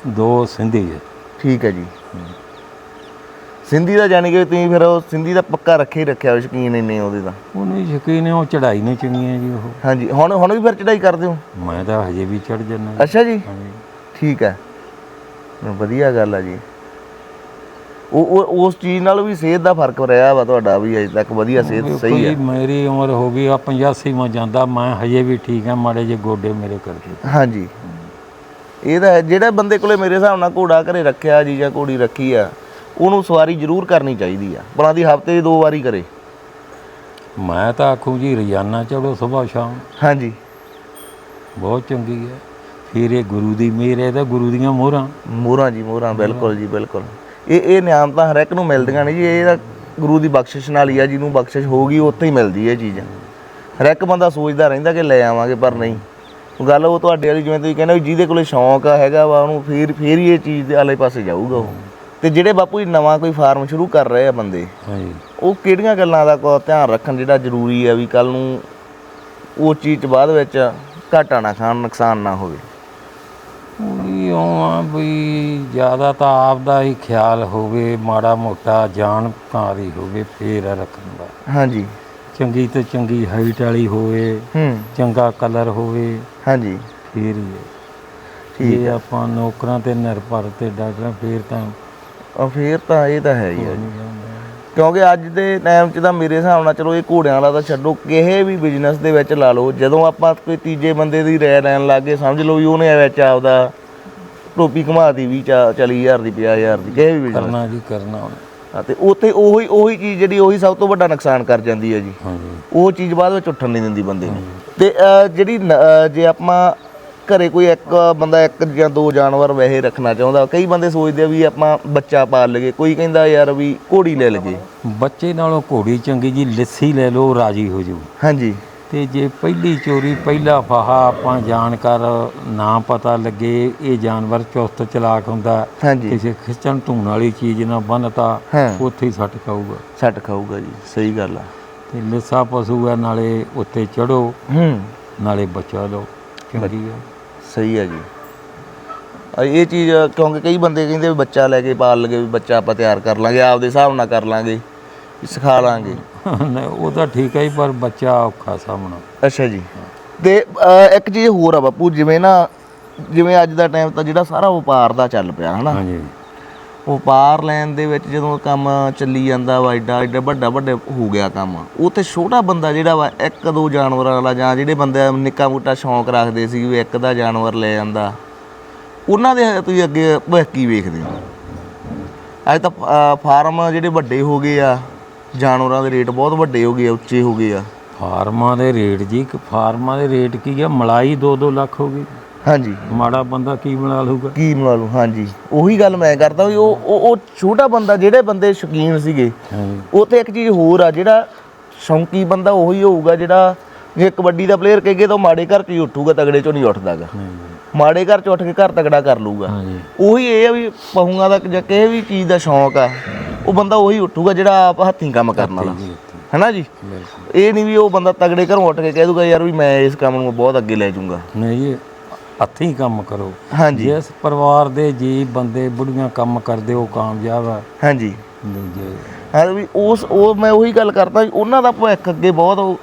ਦੋ ਸਿੰਧੀ ਹੈ ਠੀਕ ਹੈ ਜੀ। ਸਿੰਧੀ ਦਾ ਜਾਣੀ ਕਿ ਤੁਸੀਂ ਫਿਰ ਉਹ ਸਿੰਧੀ ਦਾ ਪੱਕਾ ਰੱਖੇ ਹੀ ਰੱਖਿਆ ਹੋਇਆ ਸ਼ਕੀਨ ਇੰਨੇ ਉਹਦੇ ਦਾ? ਉਹਨੂੰ ਯਕੀਨ ਹੈ ਉਹ ਚੜਾਈ ਨੂੰ ਚੰਗੀਆਂ ਜੀ ਉਹ। ਹਾਂਜੀ ਹੁਣ ਹੁਣ ਵੀ ਫਿਰ ਚੜਾਈ ਕਰਦੇ ਹੋ? ਮੈਂ ਤਾਂ ਹਜੇ ਵੀ ਚੜ ਜੰਨਾ ਅੱਛਾ ਜੀ। ਹਾਂਜੀ। ਠੀਕ ਹੈ। ਵਧੀਆ ਗੱਲ ਆ ਜੀ। ਉਹ ਉਹ ਉਸ ਚੀਜ਼ ਨਾਲ ਵੀ ਸਿਹਤ ਦਾ ਫ਼ਰਕ ਰਿਹਾ ਵਾ ਤੁਹਾਡਾ ਵੀ ਅਜੇ ਤੱਕ ਵਧੀਆ ਸਿਹਤ ਸਹੀ ਹੈ ਮੇਰੀ ਉਮਰ ਹੋ ਗਈ ਆ 85 ਮੈਂ ਜਾਂਦਾ ਮੈਂ ਹਜੇ ਵੀ ਠੀਕ ਆ ਮਾੜੇ ਜੇ ਗੋਡੇ ਮੇਰੇ ਕਰਦੇ ਹਾਂਜੀ। ਇਹ ਤਾਂ ਹੈ ਜਿਹੜੇ ਬੰਦੇ ਕੋਲੇ ਮੇਰੇ ਹਿਸਾਬ ਨਾਲ ਘੋੜਾ ਘਰੇ ਰੱਖਿਆ ਜੀ ਜਾਂ ਘੋੜੀ ਰੱਖੀ ਆ ਉਹਨੂੰ ਸਵਾਰੀ ਜ਼ਰੂਰ ਕਰਨੀ ਚਾਹੀਦੀ ਆ। ਭਲਾ ਦੀ ਹਫ਼ਤੇ 'ਚ ਦੋ ਵਾਰੀ ਕਰੇ। ਮੈਂ ਤਾਂ ਆਖੂ ਜੀ ਰੋਜ਼ਾਨਾ ਚੜੋ ਸਵੇਰ ਸ਼ਾਮ। ਹਾਂਜੀ। ਬਹੁਤ ਚੰਗੀ ਹੈ ਫਿਰ ਇਹ ਗੁਰੂ ਦੀ ਮਿਹਰ ਹੈ ਤਾਂ ਗੁਰੂ ਦੀਆਂ ਮੋਹਰਾਂ। ਮੋਹਰਾਂ ਜੀ ਮੋਹਰਾਂ ਬਿਲਕੁਲ ਜੀ ਬਿਲਕੁਲ। ਇਹ ਇਹ ਨਿਆਮਤਾਂ ਹਰ ਇੱਕ ਨੂੰ ਮਿਲਦੀਆਂ ਨੇ ਜੀ ਇਹ ਤਾਂ ਗੁਰੂ ਦੀ ਬਖਸ਼ਿਸ਼ ਨਾਲ ਹੀ ਆ ਜਿਹਨੂੰ ਬਖਸ਼ਿਸ਼ ਹੋਊਗੀ ਉੱਥੇ ਹੀ ਮਿਲਦੀ ਹੈ ਚੀਜ਼। ਹਰ ਇੱਕ ਬੰਦਾ ਸੋਚਦਾ ਰਹਿੰਦਾ ਕਿ ਲੈ ਆਵਾਂਗੇ ਪਰ ਨਹੀਂ। ਉਹ ਗੱਲ ਉਹ ਤੁਹਾਡੇ ਵਾਲੀ ਜਿਵੇਂ ਤੁਸੀਂ ਕਹਿੰਦੇ ਹੋ ਜਿਹਦੇ ਕੋਲੇ ਸ਼ੌਂਕ ਆ ਹੈਗਾ ਵਾ ਉਹਨੂੰ ਫੇਰ ਫੇਰ ਹੀ ਇਹ ਚੀਜ਼ ਦੇ ਆਲੇ ਪਾਸੇ ਜਾਊਗਾ ਉਹ। ਤੇ ਜਿਹੜੇ ਬਾਪੂ ਜੀ ਨਵਾਂ ਕੋਈ ਫਾਰਮ ਸ਼ੁਰੂ ਕਰ ਰਹੇ ਆ ਬੰਦੇ ਹਾਂਜੀ। ਉਹ ਕਿਹੜੀਆਂ ਗੱਲਾਂ ਦਾ ਕੋ ਧਿਆਨ ਰੱਖਣ ਜਿਹੜਾ ਜ਼ਰੂਰੀ ਹੈ ਵੀ ਕੱਲ ਨੂੰ ਉਹ ਚੀਜ਼ ਬਾਅਦ ਵਿੱਚ ਘਾਟਾ ਨਾ ਖਾਣ ਨੁਕਸਾਨ ਨਾ ਹੋਵੇ? ਵੀ ਉਹ ਆ ਵੀ ਜ਼ਿਆਦਾ ਤਾਂ ਆਪ ਦਾ ਹੀ ਖਿਆਲ ਹੋਵੇ ਮਾੜਾ ਮੋਟਾ ਜਾਣਕਾਰੀ ਹੋਵੇ ਫੇਰ ਰੱਖਣ ਦਾ। ਹਾਂਜੀ। ਚੰਗੀ ਤੋਂ ਚੰਗੀ ਹਾਈਟ ਵਾਲੀ ਹੋਵੇ ਹੂੰ। ਚੰਗਾ ਕਲਰ ਹੋਵੇ ਹਾਂਜੀ। ਫੇਰ ਹੀ ਹੈ ਠੀਕ ਜੇ ਆਪਾਂ ਨੌਕਰਾਂ ਤੇ ਨਿਰਭਰ ਤੇ ਡਾਕਟਰਾਂ ਫੇਰ ਤਾਂ ਫੇਰ ਤਾਂ ਇਹ ਤਾਂ ਹੈ ਹੀ ਆ। ਜੀ ਕਿਉਂਕਿ ਅੱਜ ਦੇ ਟਾਈਮ 'ਚ ਤਾਂ ਮੇਰੇ ਹਿਸਾਬ ਨਾਲ ਚਲੋ ਇਹ ਘੋੜਿਆਂ ਵਾਲਾ ਤਾਂ ਛੱਡੋ ਕਿਸੇ ਵੀ ਬਿਜ਼ਨਸ ਦੇ ਵਿੱਚ ਲਾ ਲਓ ਜਦੋਂ ਆਪਾਂ ਕੋਈ ਤੀਜੇ ਬੰਦੇ ਦੀ ਰਾਇ ਲੈਣ ਲੱਗੇ ਸਮਝ ਲਓ ਵੀ ਉਹਨੇ ਵਿੱਚ ਆਪਦਾ ਟੋਪੀ ਘੁਮਾਤੀ ਵੀ 40000 ਦੀ 50000 ਦੀ ਕਿਸੇ ਵੀ ਬਿਜ਼ਨਸ ਕਰਨਾ ਜੀ ਕਰਨਾ ਹੁਣ ਤੇ ਉੱਥੇ ਉਹੀ ਉਹੀ ਚੀਜ਼ ਜਿਹੜੀ ਉਹੀ ਸਭ ਤੋਂ ਵੱਡਾ ਨੁਕਸਾਨ ਕਰ ਜਾਂਦੀ ਹੈ ਜੀ। ਉਹ ਚੀਜ਼ ਬਾਅਦ ਵਿੱਚ ਉੱਠਣ ਨਹੀਂ ਦਿੰਦੀ ਬੰਦੇ ਨੂੰ। ਤੇ ਜਿਹੜੀ ਜੇ ਆਪਾਂ ਘਰੇ ਕੋਈ ਇੱਕ ਬੰਦਾ ਇੱਕ ਜਾਂ ਦੋ ਜਾਨਵਰ ਵੈਸੇ ਰੱਖਣਾ ਚਾਹੁੰਦਾ। ਕਈ ਬੰਦੇ ਸੋਚਦੇ ਆ ਵੀ ਆਪਾਂ ਬੱਚਾ ਪਾਲ ਲਈਏ। ਕੋਈ ਕਹਿੰਦਾ ਯਾਰ ਵੀ ਘੋੜੀ ਲੈ ਲਈਏ। ਬੱਚੇ ਨਾਲੋਂ ਘੋੜੀ ਚੰਗੀ ਜੀ ਲੱਸੀ ਲੈ ਲਓ ਰਾਜੀ ਹੋ ਜੂ ਹਾਂਜੀ। ਤੇ ਜੇ ਪਹਿਲੀ ਚੋਰੀ ਪਹਿਲਾ ਫਾਹਾ ਆਪਾਂ ਜਾਣਕਾਰ ਨਾ ਪਤਾ ਲੱਗੇ ਇਹ ਜਾਨਵਰ ਚੁਸਤ ਚਲਾਕ ਹੁੰਦਾ ਹਾਂਜੀ। ਕਿਸੇ ਖਿੱਚਣ ਢੂਣ ਵਾਲੀ ਚੀਜ਼ ਨਾਲ ਬੰਨਤਾ ਹਾਂ। ਉੱਥੇ ਹੀ ਸੱਟ ਖਾਊਗਾ। ਛੱਟ ਖਾਊਗਾ ਜੀ ਸਹੀ ਗੱਲ ਆ। ਤੇ ਲਿੱਸਾ ਪਸ਼ੂ ਹੈ ਨਾਲੇ ਉੱਤੇ ਚੜੋ ਹੂੰ। ਨਾਲੇ ਬਚਾ ਲਓ। ਚੰਗੀ ਹੈ ਸਹੀ ਹੈ ਜੀ। ਅ, ਇਹ ਚੀਜ਼ ਕਿਉਂਕਿ ਕਈ ਬੰਦੇ ਕਹਿੰਦੇ ਵੀ ਬੱਚਾ ਲੈ ਕੇ ਪਾਲ ਲਗੇ ਵੀ ਬੱਚਾ ਆਪਾਂ ਤਿਆਰ ਕਰ ਲਾਂਗੇ ਆਪਦੇ ਹਿਸਾਬ ਨਾਲ ਕਰ ਲਾਂਗੇ ਵੀ ਸਿਖਾ ਲਾਂਗੇ। ਨਹੀਂ, ਉਹ ਤਾਂ ਠੀਕ ਹੈ ਹੀ, ਪਰ ਬੱਚਾ ਔਖਾ ਸਾਹਮਣਾ। ਅੱਛਾ ਜੀ। ਤੇ ਅ, ਇੱਕ ਚੀਜ਼ ਹੋਰ ਆ ਬਾਪੂ ਜਿਵੇਂ ਨਾ ਜਿਵੇਂ ਅੱਜ ਦਾ ਟਾਈਮ ਤਾਂ ਜਿਹੜਾ ਸਾਰਾ ਵਪਾਰ ਦਾ ਚੱਲ ਪਿਆ ਹਨਾ? ਹਾਂਜੀ। ਵਪਾਰ ਲੈਣ ਦੇ ਵਿੱਚ ਜਦੋਂ ਕੰਮ ਚੱਲੀ ਜਾਂਦਾ ਵਾ ਐਡਾ ਐਡਾ ਵੱਡਾ ਵੱਡੇ ਹੋ ਗਿਆ ਕੰਮ। ਉੱਥੇ ਛੋਟਾ ਬੰਦਾ ਜਿਹੜਾ ਵਾ, ਇੱਕ ਦੋ ਜਾਨਵਰਾਂ ਵਾਲਾ ਜਾਂ ਜਿਹੜੇ ਬੰਦੇ ਨਿੱਕਾ ਮੋਟਾ ਸ਼ੌਂਕ ਰੱਖਦੇ ਸੀ ਵੀ ਇੱਕ ਦਾ ਜਾਨਵਰ ਲੈ ਜਾਂਦਾ ਉਹਨਾਂ ਦੇ ਤੁਸੀਂ ਅੱਗੇ ਕੀ ਵੇਖਦੇ ਹੋ? ਅੱਜ ਤਾਂ ਫਾਰਮ ਜਿਹੜੇ ਵੱਡੇ ਹੋ ਗਏ ਆ, ਜਾਨਵਰਾਂ ਦੇ ਰੇਟ ਬਹੁਤ ਵੱਡੇ ਹੋ ਗਏ ਆ, ਉੱਚੇ ਹੋ ਗਏ ਆ। ਫਾਰਮਾਂ ਦੇ ਰੇਟ ਜੀ, ਇੱਕ ਫਾਰਮਾਂ ਦੇ ਰੇਟ ਕੀ ਆ? ਮਲਾਈ 2-2 ਲੱਖ ਹੋ ਗਈ। ਹਾਂਜੀ। ਮਾੜਾ ਬੰਦਾ ਕੀ ਬਣਾ ਲੂਗਾ ਕੀ ਬਣਾ ਲੂ ਹਾਂਜੀ। ਉਹੀ ਗੱਲ ਮੈਂ ਕਰਦਾ ਵੀ ਉਹ ਉਹ ਉਹ ਛੋਟਾ ਬੰਦਾ ਜਿਹੜੇ ਬੰਦੇ ਸ਼ੌਕੀਨ ਸੀਗੇ ਹਾਂਜੀ। ਉੱਥੇ ਇੱਕ ਚੀਜ਼ ਹੋਰ ਆ ਜਿਹੜਾ ਸ਼ੌਂਕੀ ਬੰਦਾ ਉਹੀ ਹੋਊਗਾ ਜਿਹੜਾ ਜੇ ਕਬੱਡੀ ਦਾ ਪਲੇਅਰ ਕਹੇਗੇ ਤਾਂ ਉਹ ਮਾੜੇ ਘਰ 'ਚ ਹੀ ਉੱਠੂਗਾ ਤਗੜੇ 'ਚੋਂ ਨਹੀਂ ਉੱਠਦਾਗਾ। ਮਾੜੇ ਘਰ 'ਚ ਉੱਠ ਕੇ ਘਰ ਤਗੜਾ ਕਰ ਲੂਗਾ ਹਾਂਜੀ। ਉਹੀ ਇਹ ਆ ਵੀ ਪਹੂਆਂ ਦਾ ਜਾਂ ਕਿਸੇ ਵੀ ਚੀਜ਼ ਦਾ ਸ਼ੌਂਕ ਆ ਉਹ ਬੰਦਾ ਉਹੀ ਉੱਠੂਗਾ ਜਿਹੜਾ ਆਪ ਹੱਥੀਂ ਕੰਮ ਕਰਨ ਵਾਲਾ। ਹੈਨਾ ਜੀ? ਬਿਲਕੁਲ। ਇਹ ਨਹੀਂ ਵੀ ਉਹ ਬੰਦਾ ਤਗੜੇ ਘਰੋਂ ਉੱਠ ਕੇ ਕਹਿ ਦੂਗਾ ਯਾਰ ਵੀ ਮੈਂ ਇਸ ਕੰਮ ਨੂੰ ਬਹੁਤ ਅੱਗੇ ਲੈ ਜਾਊਂਗਾ। ਨਹੀਂ ਜੀ ਹੱਥੀਂ ਕੰਮ ਕਰੋ। ਹਾਂਜੀ। ਜਿਸ ਪਰਿਵਾਰ ਦੇ ਜੀ ਬੰਦੇ ਬੁੜੀਆਂ ਕੰਮ ਕਰਦੇ ਉਹ ਕਾਮਯਾਬ ਆ। ਹਾਂਜੀ। ਨਹੀਂ ਜੇ ਹਾਂ ਵੀ ਉਸ ਉਹ ਮੈਂ ਉਹੀ ਗੱਲ ਕਰਦਾ ਉਹਨਾਂ ਦਾ ਭਵਿੱਖ ਅੱਗੇ ਬਹੁਤ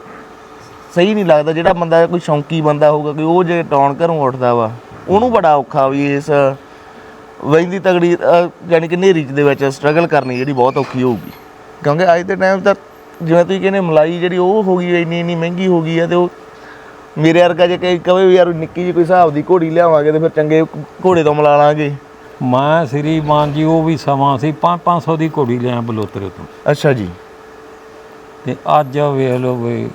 ਸਹੀ ਨਹੀਂ ਲੱਗਦਾ ਜਿਹੜਾ ਬੰਦਾ ਕੋਈ ਸ਼ੌਂਕੀ ਬੰਦਾ ਹੋਊਗਾ ਕਿ ਉਹ ਜੇ ਟੌਣ ਘਰੋਂ ਉੱਠਦਾ ਵਾ ਉਹਨੂੰ ਬੜਾ ਔਖਾ ਵੀ ਇਸ ਵੈਂਦੀ ਤਗੜੀ ਯਾਨੀ ਕਿ ਨੇਰੀ ਦੇ ਵਿੱਚ ਸਟਰਗਲ ਕਰਨੀ ਜਿਹੜੀ ਬਹੁਤ ਔਖੀ ਹੋਊਗੀ। ਕਿਉਂਕਿ ਅੱਜ ਦੇ ਟਾਈਮ ਤਾਂ ਜਿਵੇਂ ਤੁਸੀਂ ਕਹਿੰਦੇ ਮਲਾਈ ਜਿਹੜੀ ਉਹ ਹੋ ਗਈ ਇੰਨੀ ਇੰਨੀ ਮਹਿੰਗੀ ਹੋ ਗਈ ਆ ਤੇ ਉਹ ਮੇਰੇ ਵਰਗਾ ਜੇ ਕਹੇ ਕਵੇ ਵੀ ਯਾਰ ਨਿੱਕੀ ਜਿਹੀ ਕੋਈ ਹਿਸਾਬ ਦੀ ਘੋੜੀ ਲਿਆਵਾਂਗੇ ਤੇ ਫਿਰ ਚੰਗੇ ਘੋੜੇ ਤੋਂ ਮਿਲਾ ਲਾਂਗੇ। ਮੈਂ ਸ੍ਰੀਮਾਨ ਜੀ ਉਹ ਵੀ ਸਮਾਂ ਸੀ 5-500 ਦੀ ਘੋੜੀ ਲਿਆ ਬਲੋਤਰੇ ਤੋਂ। ਅੱਛਾ ਜੀ। ਤੇ ਅੱਜ ਵੇਖ ਲਓ ਵੀ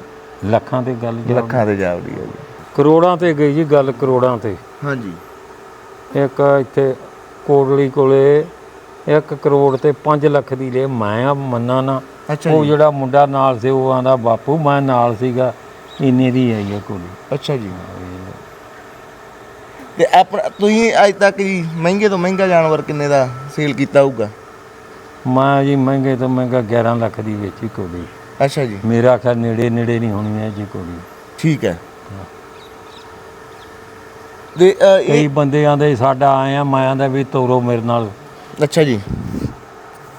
ਲੱਖਾਂ ਤੇ ਗੱਲ ਜਾ ਲੱਖਾਂ ਤੇ ਜਾਵੜੀ ਆ ਜੀ। ਕਰੋੜਾਂ ਤੇ ਗਈ ਜੀ ਗੱਲ ਕਰੋੜਾਂ ਤੇ। ਹਾਂਜੀ। ਇੱਕ ਇੱਥੇ ਕੋਟਲੀ ਕੋਲੇ 1 ਕਰੋੜ ਤੇ 5 ਲੱਖ ਦੀ ਲੈ ਮੈਂ ਆ ਮੰਨਾ ਨਾ। ਉਹ ਜਿਹੜਾ ਮੁੰਡਾ ਨਾਲ ਸੀ ਉਹ ਆਂਦਾ ਬਾਪੂ ਮੈਂ ਨਾਲ ਸੀਗਾ। ਇੰਨੇ ਦੀ ਆਈ ਹੈ ਕੋਲੀ। ਅੱਛਾ ਜੀ। ਤੇ ਆਪਣਾ ਤੁਸੀਂ ਅੱਜ ਤੱਕ ਜੀ ਮਹਿੰਗੇ ਤੋਂ ਮਹਿੰਗਾ ਜਾਨਵਰ ਕਿੰਨੇ ਦਾ ਸੇਲ ਕੀਤਾ ਹੋਊਗਾ? ਮੈਂ ਜੀ ਮਹਿੰਗੇ ਤੋਂ ਮਹਿੰਗਾ 11 ਲੱਖ ਦੀ ਵੇਚੀ ਕੋਲੀ। ਅੱਛਾ ਜੀ। ਮੇਰਾ ਖਿਆਲ ਨੇੜੇ ਨੇੜੇ ਨਹੀਂ ਹੋਣੀ ਹੈ ਜੀ ਕੋਲੀ। ਠੀਕ ਹੈ। ਤੇ ਅ, ਇਹ ਕਈ ਬੰਦੇ ਆਂਦੇ ਸਾਡਾ ਆਏ ਆ ਮੈਂ ਆਂਦਾ ਵੀ ਤੋਰੋ ਮੇਰੇ ਨਾਲ। ਅੱਛਾ ਜੀ।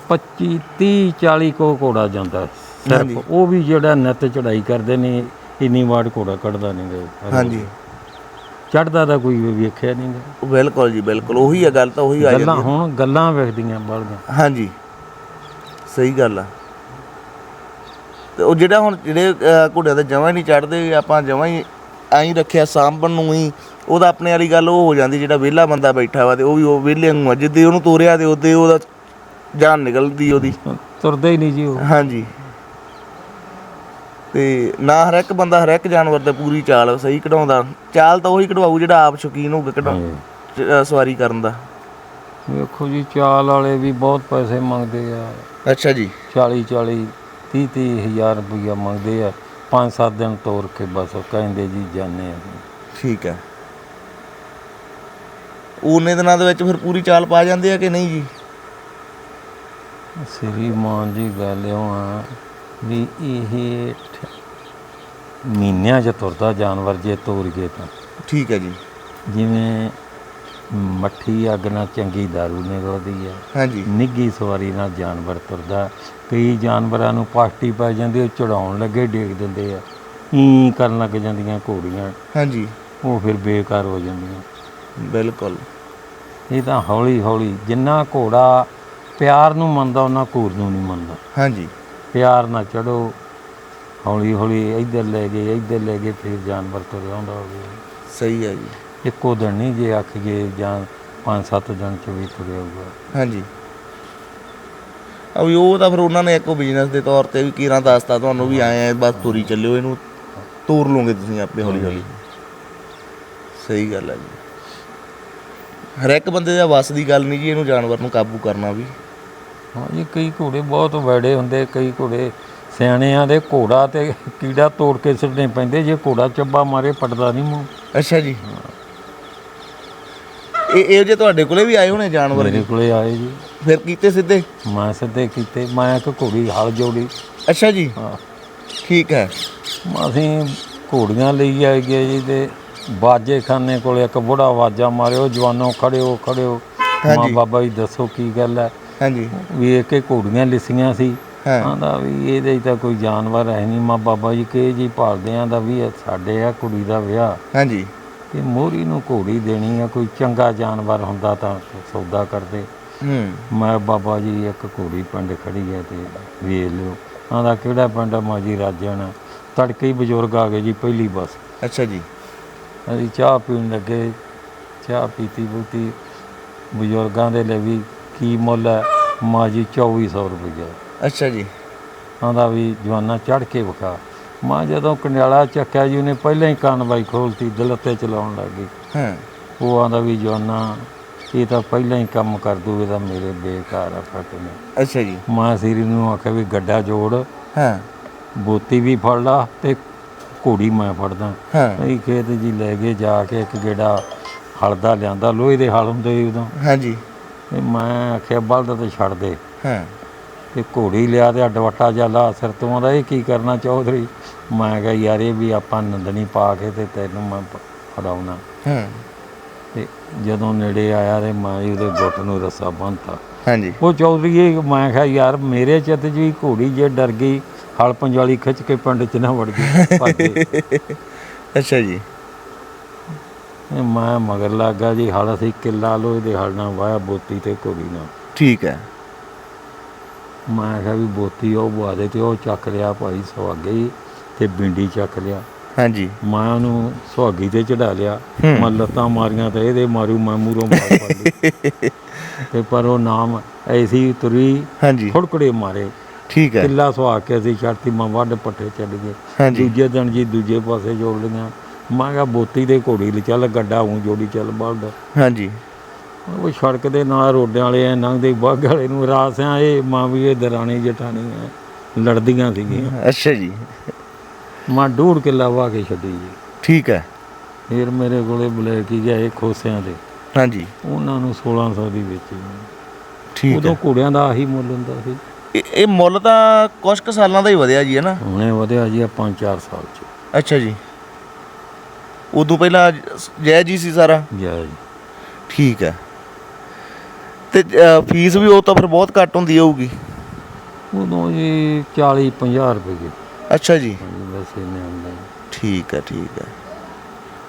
25 30 40 ਕੋ ਘੋੜਾ ਜਾਂਦਾ। ਸਿਰਫ ਉਹ ਵੀ ਜਿਹੜਾ ਨਿੱਤ ਚੜਾਈ ਕਰਦੇ ਨੇ ਇੰਨੀ ਵਾਰ ਘੋੜਾ ਕੱਢਦਾ ਨਹੀਂ ਗਾ। ਹਾਂਜੀ। ਚੜਦਾ ਤਾਂ ਕੋਈ ਵੀ ਵੇਖਿਆ ਨਹੀਂ ਗਾ। ਬਿਲਕੁਲ ਜੀ ਬਿਲਕੁਲ। ਉਹੀ ਆ ਗੱਲ ਤਾਂ ਉਹੀ ਆ ਗੱਲਾਂ ਜਾਂਦੀ ਹੁਣ ਗੱਲਾਂ ਵੇਖਦੀਆਂ ਬੜੀਆਂ ਆ। ਹਾਂਜੀ। ਸਹੀ ਗੱਲ ਆ। ਤੇ ਉਹ ਜਿਹੜਾ ਹੁਣ ਜਿਹੜੇ ਘੋੜਿਆਂ ਤੇ ਜਮਾਂ ਹੀ ਨਹੀਂ ਚੜਦੇ ਆਪਾਂ ਜਮਾਂ ਹੀ ਐਂ ਰੱਖਿਆ ਸਾਂਭਣ ਨੂੰ ਹੀ ਉਹਦਾ ਆਪਣੇ ਵਾਲੀ ਗੱਲ ਉਹ ਹੋ ਜਾਂਦੀ ਜਿਹੜਾ ਵਿਹਲਾ ਬੰਦਾ ਬੈਠਾ ਵਾ ਤੇ ਉਹ ਵੀ ਉਹ ਵਿਹਲੇ ਨੂੰ ਜਿੱਦੇ ਉਹਨੂੰ ਤੋਰਿਆ ਤੇ ਉਹਦੇ ਉਹਦਾ ਜਾਨ ਨਿਕਲਦੀ ਉਹਦੀ। ਤੁਰਦਾ ਹੀ ਨਹੀਂ ਜੀ ਉਹ। ਹਾਂਜੀ। ਤੇ ਨਾ ਹਰ ਇੱਕ ਬੰਦਾ ਹਰ ਇੱਕ ਜਾਨਵਰ ਤੇ ਪੂਰੀ ਚਾਲ ਸਹੀ ਕਢਾਉਂਦਾ। ਚਾਲ ਤਾਂ ਉਹੀ ਕਢਵਾਊ ਜਿਹੜਾ ਆਪ ਸ਼ੌਕੀਨ ਹੋਵੇ ਕਢਾ ਸਵਾਰੀ ਕਰਨ ਦਾ। ਵੇਖੋ ਜੀ ਚਾਲ ਵਾਲੇ ਵੀ ਬਹੁਤ ਪੈਸੇ ਮੰਗਦੇ ਆ। ਅੱਛਾ ਜੀ। 40 40 30 30 ਹਜ਼ਾਰ ਮੰਗਦੇ ਆ। ਪੰਜ ਸੱਤ ਦਿਨ ਤੋਰ ਕੇ ਬਸ ਕਹਿੰਦੇ ਜੀ ਜਾਣੇ ਆ ਠੀਕ ਹੈ। ਉਹਨੇ ਦਿਨਾਂ ਦੇ ਵਿੱਚ ਫਿਰ ਪੂਰੀ ਚਾਲ ਪਾ ਜਾਂਦੇ ਆ ਕਿ ਨਹੀਂ ਜੀ? ਸ੍ਰੀ ਮਾਨ ਜੀ ਗੱਲ ਆ ਵੀ ਇਹ ਠ- ਮਹੀਨਿਆਂ ਚ ਤੁਰਦਾ ਜਾਨਵਰ ਜੇ ਤੋਰ ਗਏ ਤਾਂ। ਠੀਕ ਹੈ ਜੀ। ਜਿਵੇਂ ਮੱਠੀ ਅੱਗ ਨਾਲ ਚੰਗੀ ਦਾਰੂ ਨਿਕਲਦੀ ਹੈ। ਹਾਂਜੀ। ਨਿੱਗੀ ਸਵਾਰੀ ਨਾਲ ਜਾਨਵਰ ਤੁਰਦਾ। ਕਈ ਜਾਨਵਰਾਂ ਨੂੰ ਪਾਸਟੀ ਪੈ ਜਾਂਦੀ ਉਹ ਚੜਾਉਣ ਲੱਗੇ ਡੇਗ ਦਿੰਦੇ ਆ। ਈ ਕਰਨ ਲੱਗ ਜਾਂਦੀਆਂ ਘੋੜੀਆਂ। ਹਾਂਜੀ। ਉਹ ਫਿਰ ਬੇਕਾਰ ਹੋ ਜਾਂਦੀਆਂ। ਬਿਲਕੁਲ। ਇਹ ਤਾਂ ਹੌਲੀ ਹੌਲੀ ਜਿੰਨਾ ਘੋੜਾ ਪਿਆਰ ਨੂੰ ਮੰਨਦਾ ਉਹਨਾਂ ਘੂਰ ਨੂੰ ਨਹੀਂ ਮੰਨਦਾ। ਹਾਂਜੀ। ਪਿਆਰ ਨਾਲ ਚੜੋ। ਹੌਲੀ ਹੌਲੀ ਇੱਧਰ ਲੈ ਗਏ ਇੱਧਰ ਲੈ ਗਏ ਫਿਰ ਜਾਨਵਰ ਤੁਰ ਆਉਂਦਾ ਹੋਵੇ ਸਹੀ ਹੈ ਜੀ। ਇੱਕੋ ਦਿਨ ਨਹੀਂ ਜੇ ਆਖ ਗਏ ਜਾਂ ਪੰਜ ਸੱਤ ਦਿਨ ਚ ਵੀ ਤੁਰਿਆ ਹੋਊਗਾ। ਹਾਂਜੀ। ਅਬ ਉਹ ਤਾਂ ਫਿਰ ਉਹਨਾਂ ਨੇ ਇੱਕੋ ਬਿਜ਼ਨਸ ਦੇ ਤੌਰ ਤੇ ਵੀ ਕੀਰਾਂ ਦੱਸਤਾ ਤੁਹਾਨੂੰ ਵੀ ਆਏ ਆ ਬਸ ਤੁਰੀ ਚੱਲਿਓ ਇਹਨੂੰ ਤੋਰ ਲਓਗੇ ਤੁਸੀਂ ਆਪੇ ਹੌਲੀ ਹੌਲੀ ਸਹੀ ਗੱਲ ਹੈ ਜੀ। ਹਰ ਇੱਕ ਬੰਦੇ ਦਾ ਵੱਸ ਦੀ ਗੱਲ ਨਹੀਂ ਜੀ ਇਹਨੂੰ ਜਾਨਵਰ ਨੂੰ ਕਾਬੂ ਕਰਨਾ ਵੀ। ਹਾਂ ਜੀ ਕਈ ਘੋੜੇ ਬਹੁਤ ਵੈੜੇ ਹੁੰਦੇ ਕਈ ਘੋੜੇ ਸਿਆਣਿਆਂ ਦੇ ਘੋੜਾ ਤੇ ਕੀੜਾ ਤੋੜ ਕੇ ਸਿੱਟਣੇ ਪੈਂਦੇ ਜੇ ਘੋੜਾ ਚੱਬਾ ਮਾਰੇ ਪਟਦਾ ਨਹੀਂ ਮੂੰਹ। ਅੱਛਾ ਜੀ। ਇਹ ਇਹ ਜੇ ਤੁਹਾਡੇ ਕੋਲੇ ਵੀ ਆਏ ਹੋਣੇ ਜਾਨਵਰ ਮੇਰੇ ਕੋਲੇ ਆਏ ਜੀ। ਫਿਰ ਕੀਤੇ ਸਿੱਧੇ? ਮੈਂ ਸਿੱਧੇ ਕੀਤੇ ਮੈਂ ਇੱਕ ਘੋੜੀ ਹਲ ਜੋੜੀ। ਅੱਛਾ ਜੀ। ਹਾਂ। ਠੀਕ ਹੈ। ਅਸੀਂ ਘੋੜੀਆਂ ਲਈ ਆਏ ਗਏ ਜੀ ਤੇ ਬਾਜੇ ਖਾਨੇ ਕੋਲੇ ਇੱਕ ਬੁੜਾ ਆਵਾਜ਼ਾਂ ਮਾਰਿਓ ਜਵਾਨੋ ਖੜਿਓ ਖੜਿਓ। ਮਾਂ ਹਾਂਜੀ। ਬਾਬਾ ਜੀ ਦੱਸੋ ਕੀ ਗੱਲ ਹੈ? ਹਾਂਜੀ। ਵੀ ਇਹ ਕਿ ਘੋੜੀਆਂ ਲਿਸੀਆਂ ਸੀ। ਹਾਂ। ਆਂਦਾ ਵੀ ਇਹਦੇ 'ਚ ਤਾਂ ਕੋਈ ਜਾਨਵਰ ਹੈ ਨਹੀਂ। ਮਾਂ ਬਾਬਾ ਜੀ ਕਿ ਜੀ ਭਾਲਦੇ ਆਂ ਦਾ ਵੀ ਇਹ ਸਾਡੇ ਆ ਕੁੜੀ ਦਾ ਵਿਆਹ। ਹਾਂਜੀ। ਤੇ ਮੋਰੀ ਨੂੰ ਘੋੜੀ ਦੇਣੀ ਆ ਕੋਈ ਚੰਗਾ ਜਾਨਵਰ ਹੁੰਦਾ ਤਾਂ ਸੌਦਾ ਕਰਦੇ। ਹੂੰ। ਮੈਂ ਬਾਬਾ ਜੀ ਇੱਕ ਘੋੜੀ ਪਿੰਡ ਖੜੀ ਹੈ ਤੇ ਵੇਖ ਲਿਓ। ਆਂਦਾ ਕਿਹੜਾ ਪਿੰਡ ਆ? ਮਾਜੀ ਰਾਜਣ। ਤੜਕੇ ਹੀ ਬਜ਼ੁਰਗ ਆ ਗਏ ਜੀ ਪਹਿਲੀ ਬੱਸ। ਅੱਛਾ ਜੀ। ਅਸੀਂ ਚਾਹ ਪੀਣ ਲੱਗੇ। ਚਾਹ ਪੀਤੀ ਬੂਤੀ ਬਜ਼ੁਰਗਾਂ ਦੇ ਲਈ ਵੀ ਕੀ ਮੁੱਲ ਹੈ? ਮਾਜੀ 2400 ਰੁਪਏ ਅੱਛਾ ਜੀ। ਆਂਦਾ ਵੀ ਜਵਾਨਾ ਚੜ ਕੇ ਵਿਖਾ। ਮਾਂ ਜਦੋਂ ਕੰਡਿਆਲਾ ਚੱਕਿਆ ਜੀ ਉਹਨੇ ਪਹਿਲਾਂ ਹੀ ਕਾਨਵਾਈ ਖੋਲਤੀ ਦਿਲ ਤੇ ਚਲਾਉਣ ਲੱਗ ਗਈ। ਹਾਂ। ਉਹ ਆਂਦਾ ਵੀ ਜਵਾਨਾ ਇਹ ਤਾਂ ਪਹਿਲਾਂ ਹੀ ਕੰਮ ਕਰ ਦੂ ਇਹਦਾ ਮੇਰੇ ਬੇਕਾਰ ਆ ਫਟ ਨੇ। ਅੱਛਾ ਜੀ। ਮਾਂ ਸੀਰੀ ਨੂੰ ਆਖਿਆ ਵੀ ਗੱਡਾ ਜੋੜ। ਹਾਂ। ਬੋਤੀ ਵੀ ਫੜ ਲਾ ਤੇ ਘੋੜੀ ਮੈਂ ਫੜਦਾ। ਹਾਂ। ਅਸੀਂ ਖੇਤ ਜੀ ਲੈ ਕੇ ਜਾ ਕੇ ਇੱਕ ਗੇੜਾ ਹਲਦਾ ਲਿਆਂਦਾ ਲੋਹੇ ਦੇ ਹਲ ਹੁੰਦੇ ਉਦੋਂ। ਹਾਂਜੀ ਤੇ ਮੈਂ ਆਖਿਆ ਬਲਦ ਤੇ ਛੱਡ ਦੇ। ਹਾਂ। ਤੇ ਘੋੜੀ ਲਿਆ ਤੇ ਅੱਡ ਵੱਟਾ ਜਾਲਾ ਸਿਰ ਤੋਂ ਆਉਂਦਾ ਇਹ ਕੀ ਕਰਨਾ ਚੌਧਰੀ? ਮੈਂ ਕਿਹਾ ਯਾਰ ਇਹ ਵੀ ਆਪਾਂ ਨੰਦਣੀ ਪਾ ਕੇ ਤੇ ਤੈਨੂੰ ਮੈਂ ਪ- ਫੜਾਉਣਾ। ਹਾਂ। ਤੇ ਜਦੋਂ ਨੇੜੇ ਆਇਆ ਤੇ ਮੈਂ ਉਹਦੇ ਗੁੱਟ ਨੂੰ ਰੱਸਾ ਬੰਨਤਾ। ਹਾਂਜੀ। ਉਹ ਚੌਧਰੀ ਇਹ ਮੈਂ ਕਿਹਾ ਯਾਰ ਮੇਰੇ ਚਿੱਤ 'ਚ ਵੀ ਘੋੜੀ ਜੇ ਡਰ ਗਈ ਹਲ ਪੰਜਾਲੀ ਖਿੱਚ ਕੇ ਪਿੰਡ 'ਚ ਨਾ ਵੜ ਗਈ ਭੱਜ ਗਈ। ਅੱਛਾ ਜੀ। ਇਹ ਮੈਂ ਮਗਰ ਲੱਗਾ ਜੀ ਹਲ ਅਸੀਂ ਕਿੱਲਾ ਲੋਹੇ ਦੇ ਹਲ ਨਾਲ ਵਾਇਆ ਬੋਤੀ ਤੇ ਘੋੜੀ ਨਾਲ। ਠੀਕ ਹੈ। ਮੈਂ ਕਿਹਾ ਵੀ ਬੋਤੀ ਉਹ ਬੁਆ ਦੇ ਤੇ ਉਹ ਚੱਕ ਲਿਆ ਭਾਈ ਸੁਹਾਗੇ ਹੀ ਤੇ ਬਿੰਡੀ ਚੱਕ ਲਿਆ। ਹਾਂਜੀ। ਮੈਂ ਉਹਨੂੰ ਸੁਹਾਗੀ ਤੇ ਚੜਾ ਲਿਆ। ਮੈਂ ਲੱਤਾਂ ਮਾਰੀਆਂ ਤੇ ਇਹਦੇ ਮਾਰੂ ਮੈਂ ਮੂਰੋਂ ਮਾਰ ਪਾ ਲਈ। ਤੇ ਪਰ ਉਹ ਨਾਮ ਐਸੀ ਤੁਰੀ ਹਾਂਜੀ। ਖੁੜਕੜੇ ਮਾਰੇ। ਠੀਕ ਹੈ। ਕਿੱਲਾ ਸੁਹਾ ਕੇ ਅਸੀਂ ਛੱਡਤੀ ਮੈਂ ਵੱਡ ਪੱਠੇ ਚੱਲ ਗਏ। ਦੂਜੇ ਦਿਨ ਜੀ ਦੂਜੇ ਪਾਸੇ ਜੋੜ ਲਈਆਂ। ਮੈਂ ਕਿਹਾ ਬੋਤੀ ਦੇ ਘੋੜੀ ਲੈ ਚੱਲ ਗੱਡਾ ਹੂੰ ਜੋੜੀ ਚੱਲ ਬਲਦ ਹਾਂਜੀ। ਉਹ ਸੜਕ ਦੇ ਨਾਲ ਰੋਡਿਆਂ ਵਾਲੇ ਐ ਲੰਘਦੇ ਬਾਗ ਵਾਲੇ ਨੂੰ ਰਾਸਿਆਂ ਇਹ ਮਾਂ ਵੀ ਇਹ ਦਰਾਣੀ ਜਠਾਣੀ ਐ ਲੜਦੀਆਂ ਸੀਗੀਆਂ। ਅੱਛਾ ਜੀ। ਮੈਂ ਡੂੜ ਕਿੱਲਾ ਵਾ ਕੇ ਛੱਡੀ ਜੀ। ਠੀਕ ਹੈ। ਫਿਰ ਮੇਰੇ ਕੋਲੇ ਬਲੈਕ ਹੀ ਗਏ ਖੋਸਿਆਂ ਦੇ। ਹਾਂਜੀ। ਉਹਨਾਂ ਨੂੰ 1600 ਦੀ ਵੇਚੀ। ਠੀਕ ਉਦੋਂ ਹੈ। ਘੋੜਿਆਂ ਦਾ ਆਹੀ ਮੁੱਲ ਹੁੰਦਾ ਸੀ। ਇਹ- ਮੁੱਲ ਤਾਂ ਕੁਝ ਕੁ ਸਾਲਾਂ ਦਾ ਹੀ ਵਧਿਆ ਜੀ ਹੈ ਨਾ? ਹੁਣੇ ਵਧਿਆ ਜੀ 5-4 ਸਾਲ ਚ। ਅੱਛਾ ਜੀ। ਉਦੋਂ ਪਹਿਲਾਂ ਜੈ ਜੀ ਸੀ ਸਾਰਾ। ਜੈ ਜੀ। ਠੀਕ ਹੈ। ਤੇ ਅ, ਫੀਸ ਵੀ ਉਹ ਤਾਂ ਫਿਰ ਬਹੁਤ ਘੱਟ ਹੁੰਦੀ ਹੋਊਗੀ। ਉਦੋਂ ਜੀ 40-50 ਰੁਪਏ ਅੱਛਾ ਜੀ। ਵੈਸੇ ਨੇ ਆਉਂਦਾ ਜੀ। ਠੀਕ ਹੈ ਠੀਕ ਹੈ।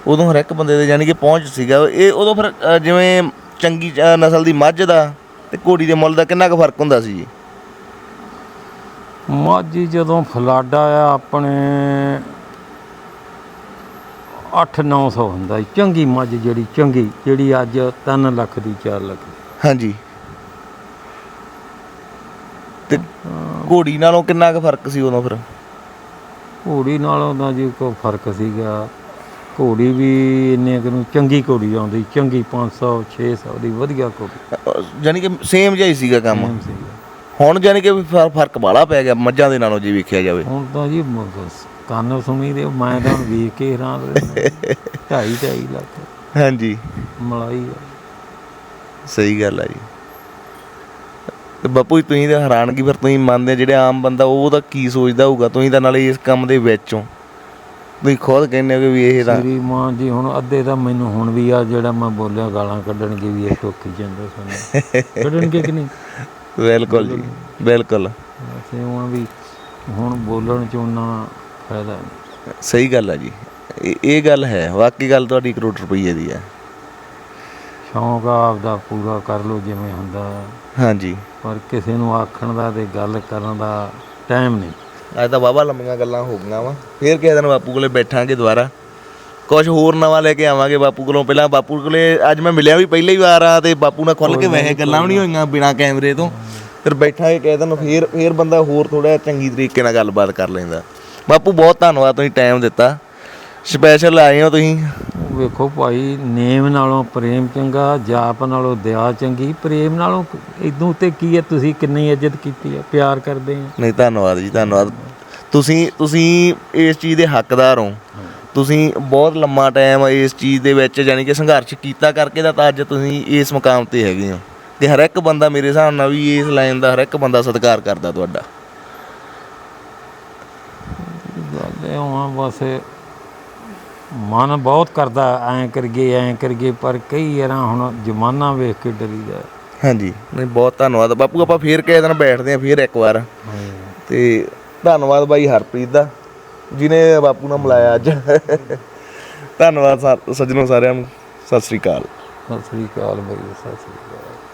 ਉਦੋਂ ਹਰ ਇੱਕ ਬੰਦੇ ਦੇ ਯਾਨੀ ਕਿ ਪਹੁੰਚ ਸੀਗਾ। ਇਹ ਉਦੋਂ ਫਿਰ ਅ, ਜਿਵੇਂ ਚੰਗੀ ਅ, ਨਸਲ ਦੀ ਮੱਝ ਦਾ ਤੇ ਘੋੜੀ ਦੇ ਮੁੱਲ ਦਾ ਕਿੰਨਾ ਕੁ ਫ਼ਰਕ ਹੁੰਦਾ ਸੀ ਜੀ? ਮਾਝੀ ਜਦੋਂ ਫਲੱਡ ਆਇਆ ਆਪਣੇ 8-900 ਹੁੰਦਾ ਚੰਗੀ ਮੱਝ ਜਿਹੜੀ ਚੰਗੀ ਜਿਹੜੀ ਅੱਜ 3 ਲੱਖ ਦੀ 4 ਲੱਖ ਦੀ। ਹਾਂਜੀ। ਤੇ ਘੋੜੀ ਨਾਲੋਂ ਕਿੰਨਾ ਕੁ ਫ਼ਰਕ ਸੀ ਉਦੋਂ ਫਿਰ? ਘੋੜੀ ਨਾਲੋਂ ਤਾਂ ਜੀ ਕੋਈ ਫ਼ਰਕ ਸੀਗਾ। ਘੋੜੀ ਵੀ ਇੰਨੇ ਕੁ ਨੂੰ ਚੰਗੀ ਘੋੜੀ ਆਉਂਦੀ ਚੰਗੀ 500 600 ਦੀ ਵਧੀਆ ਘੋੜੀ। ਯਾਨੀ ਕਿ ਸੇਮ ਜਿਹਾ ਹੀ ਸੀਗਾ ਕੰਮ। ਸੀਗਾ। ਹੁਣ ਯਾਨੀ ਕਿ ਵੀ ਫਰ- ਫ਼ਰਕ ਬਾਲਾ ਪੈ ਗਿਆ ਮੱਝਾਂ ਦੇ ਨਾਲੋਂ ਜੇ ਵੇਖਿਆ ਜਾਵੇ। ਹੁਣ ਤਾਂ ਜੀ ਮ- ਬਸ ਕੰਨ ਸੁਣੀ ਦੇ ਮੈਂ ਤਾਂ ਵੇਖ ਕੇ ਹੈਰਾਨ ਢਾਈ ਢਾਈ ਲੱਖ। ਹਾਂਜੀ। ਮਲਾਈ ਆ। ਸਹੀ ਗੱਲ ਆ ਜੀ। ਤੇ ਬਾਪੂ ਜੀ ਤੁਸੀਂ ਤਾਂ ਹੈਰਾਨਗੀ ਫਿਰ ਤੁਸੀਂ ਮੰਨਦੇ ਜਿਹੜੇ ਆਮ ਬੰਦਾ ਉਹ ਤਾਂ ਕੀ ਸੋਚਦਾ ਹੋਊਗਾ? ਤੁਸੀਂ ਤਾਂ ਨਾਲੇ ਇਸ ਕੰਮ ਦੇ ਵਿੱਚੋਂ ਤੁਸੀਂ ਖੁਦ ਕਹਿੰਦੇ ਹੋ ਕਿ ਵੀ ਇਹ ਤਾਂ ਸ਼੍ਰੀਮਾਨ ਜੀ ਹੁਣ ਅੱਧੇ ਤਾਂ ਮੈਨੂੰ ਹੁਣ ਵੀ ਆ ਜਿਹੜਾ ਮੈਂ ਬੋਲਿਆ ਗਾਲਾਂ ਕੱਢਣਗੇ ਵੀ ਇਹ ਟੋਕੀ ਜਾਂਦੇ ਸੁਣ ਕੱਢਣਗੇ ਕਿ ਨਹੀਂ? ਬਿਲਕੁਲ ਜੀ ਬਿਲਕੁਲ। ਅਸੀਂ ਉਹ ਵੀ ਹੁਣ ਬੋਲਣ ਚ ਉਹਨਾਂ ਫਾਇਦਾ ਸਹੀ ਗੱਲ ਆ ਜੀ। ਇਹ ਇਹ ਗੱਲ ਹੈ। ਵਾਕਈ ਗੱਲ ਤੁਹਾਡੀ ਕਰੋੜ ਰੁਪਈਏ ਦੀ ਹੈ ਸ਼ੌਂਕ ਆ ਆਪਦਾ ਪੂਰਾ ਕਰ ਲਓ ਜਿਵੇਂ ਹੁੰਦਾ। ਹਾਂਜੀ। ਪਰ ਕਿਸੇ ਨੂੰ ਆਖਣ ਦਾ ਤੇ ਗੱਲ ਕਰਨ ਦਾ ਟਾਈਮ ਨਹੀਂ। ਅੱਜ ਤਾਂ ਵਾਹਵਾ ਲੰਮੀਆਂ ਗੱਲਾਂ ਹੋ ਗਈਆਂ ਵਾ। ਫੇਰ ਕਿਸੇ ਦਿਨ ਬਾਪੂ ਕੋਲੇ ਬੈਠਾਂਗੇ ਦੁਬਾਰਾ। ਕੁਝ ਹੋਰ ਨਵਾਂ ਲੈ ਕੇ ਆਵਾਂਗੇ ਬਾਪੂ ਕੋਲੋਂ। ਪਹਿਲਾਂ ਬਾਪੂ ਕੋਲੇ ਅੱਜ ਮੈਂ ਮਿਲਿਆ ਵੀ ਪਹਿਲੀ ਵਾਰ ਆ ਤੇ ਬਾਪੂ ਨਾਲ ਖੁੱਲ ਕੇ ਵੈਸੇ ਗੱਲਾਂ ਵੀ ਨਹੀਂ ਹੋਈਆਂ ਬਿਨਾ ਕੈਮਰੇ ਤੋਂ। ਫਿਰ ਬੈਠਾਂਗੇ ਕਿਸੇ ਦਿਨ ਫੇਰ ਫੇਰ ਬੰਦਾ ਹੋਰ ਥੋੜਾ ਚੰਗੀ ਤਰੀਕੇ ਨਾਲ ਗੱਲਬਾਤ ਕਰ ਲੈਂਦਾ। ਬਾਪੂ ਬਹੁਤ ਧੰਨਵਾਦ ਤੁਸੀਂ ਟਾਈਮ ਦਿੱਤਾ। ਸਪੈਸ਼ਲ ਆਏ ਹੋ ਤੁਸੀਂ। ਵੇਖੋ ਭਾਈ ਨੇਮ ਨਾਲੋਂ ਪ੍ਰੇਮ ਚੰਗਾ ਜਾਪ ਨਾਲੋਂ ਦਇਆ ਚੰਗੀ। ਪ੍ਰੇਮ ਨਾਲੋਂ ਇਦੋਂ ਉੱਤੇ ਕੀ ਹੈ? ਤੁਸੀਂ ਕਿੰਨੀ ਇੱਜ਼ਤ ਕੀਤੀ ਹੈ? ਪਿਆਰ ਕਰਦੇ ਆ ਨਹੀਂ ਧੰਨਵਾਦ ਜੀ ਧੰਨਵਾਦ। ਤੁਸੀਂ ਤੁਸੀਂ ਇਸ ਚੀਜ਼ ਦੇ ਹੱਕਦਾਰ ਹੋ। ਤੁਸੀਂ ਬਹੁਤ ਲੰਮਾ ਟਾਈਮ ਇਸ ਚੀਜ਼ ਦੇ ਵਿੱਚ ਯਾਨੀ ਕਿ ਸੰਘਰਸ਼ ਕੀਤਾ ਕਰਕੇ ਤਾਂ ਅੱਜ ਤੁਸੀਂ ਇਸ ਮੁਕਾਮ ਤੇ ਹੈਗੇ ਹੋ। ਤੇ ਹਰ ਇੱਕ ਬੰਦਾ ਮੇਰੇ ਹਿਸਾਬ ਨਾਲ ਵੀ ਇਸ ਲਾਈਨ ਦਾ ਹਰ ਇੱਕ ਬੰਦਾ ਸਤਿਕਾਰ ਕਰਦਾ ਤੁਹਾਡਾ। ਇਹ ਆ ਬਸ ਮਨ ਬਹੁਤ ਕਰਦਾ ਐਂ ਕਰਗੇ ਐਂ ਕਰਗੇ ਪਰ ਕਈ ਵਾਰਾਂ ਹੁਣ ਜ਼ਮਾਨਾ ਵੇਖ ਕੇ ਡਰੀਦਾ ਹਾਂਜੀ। ਨਹੀਂ ਬਹੁਤ ਧੰਨਵਾਦ। ਬਾਪੂ ਆਪਾਂ ਫੇਰ ਕਿਸੇ ਦਿਨ ਬੈਠਦੇ ਆਂ ਫੇਰ ਇੱਕ ਵਾਰ। ਤੇ ਧੰਨਵਾਦ ਬਾਈ ਹਰਪ੍ਰੀਤ ਦਾ ਜਿਨੇ ਬਾਪੂ ਨਾਲ ਮਿਲਾਇਆ ਅੱਜ। ਧੰਨਵਾਦ ਸੱਜਣੋ ਸਾਰਿਆਂ ਨੂੰ। ਸਤਿ ਸ੍ਰੀ ਅਕਾਲ। ਸਤਿ ਸ੍ਰੀ ਅਕਾਲ ਬਈ ਸਤਿ ਸ੍ਰੀ ਅਕਾਲ।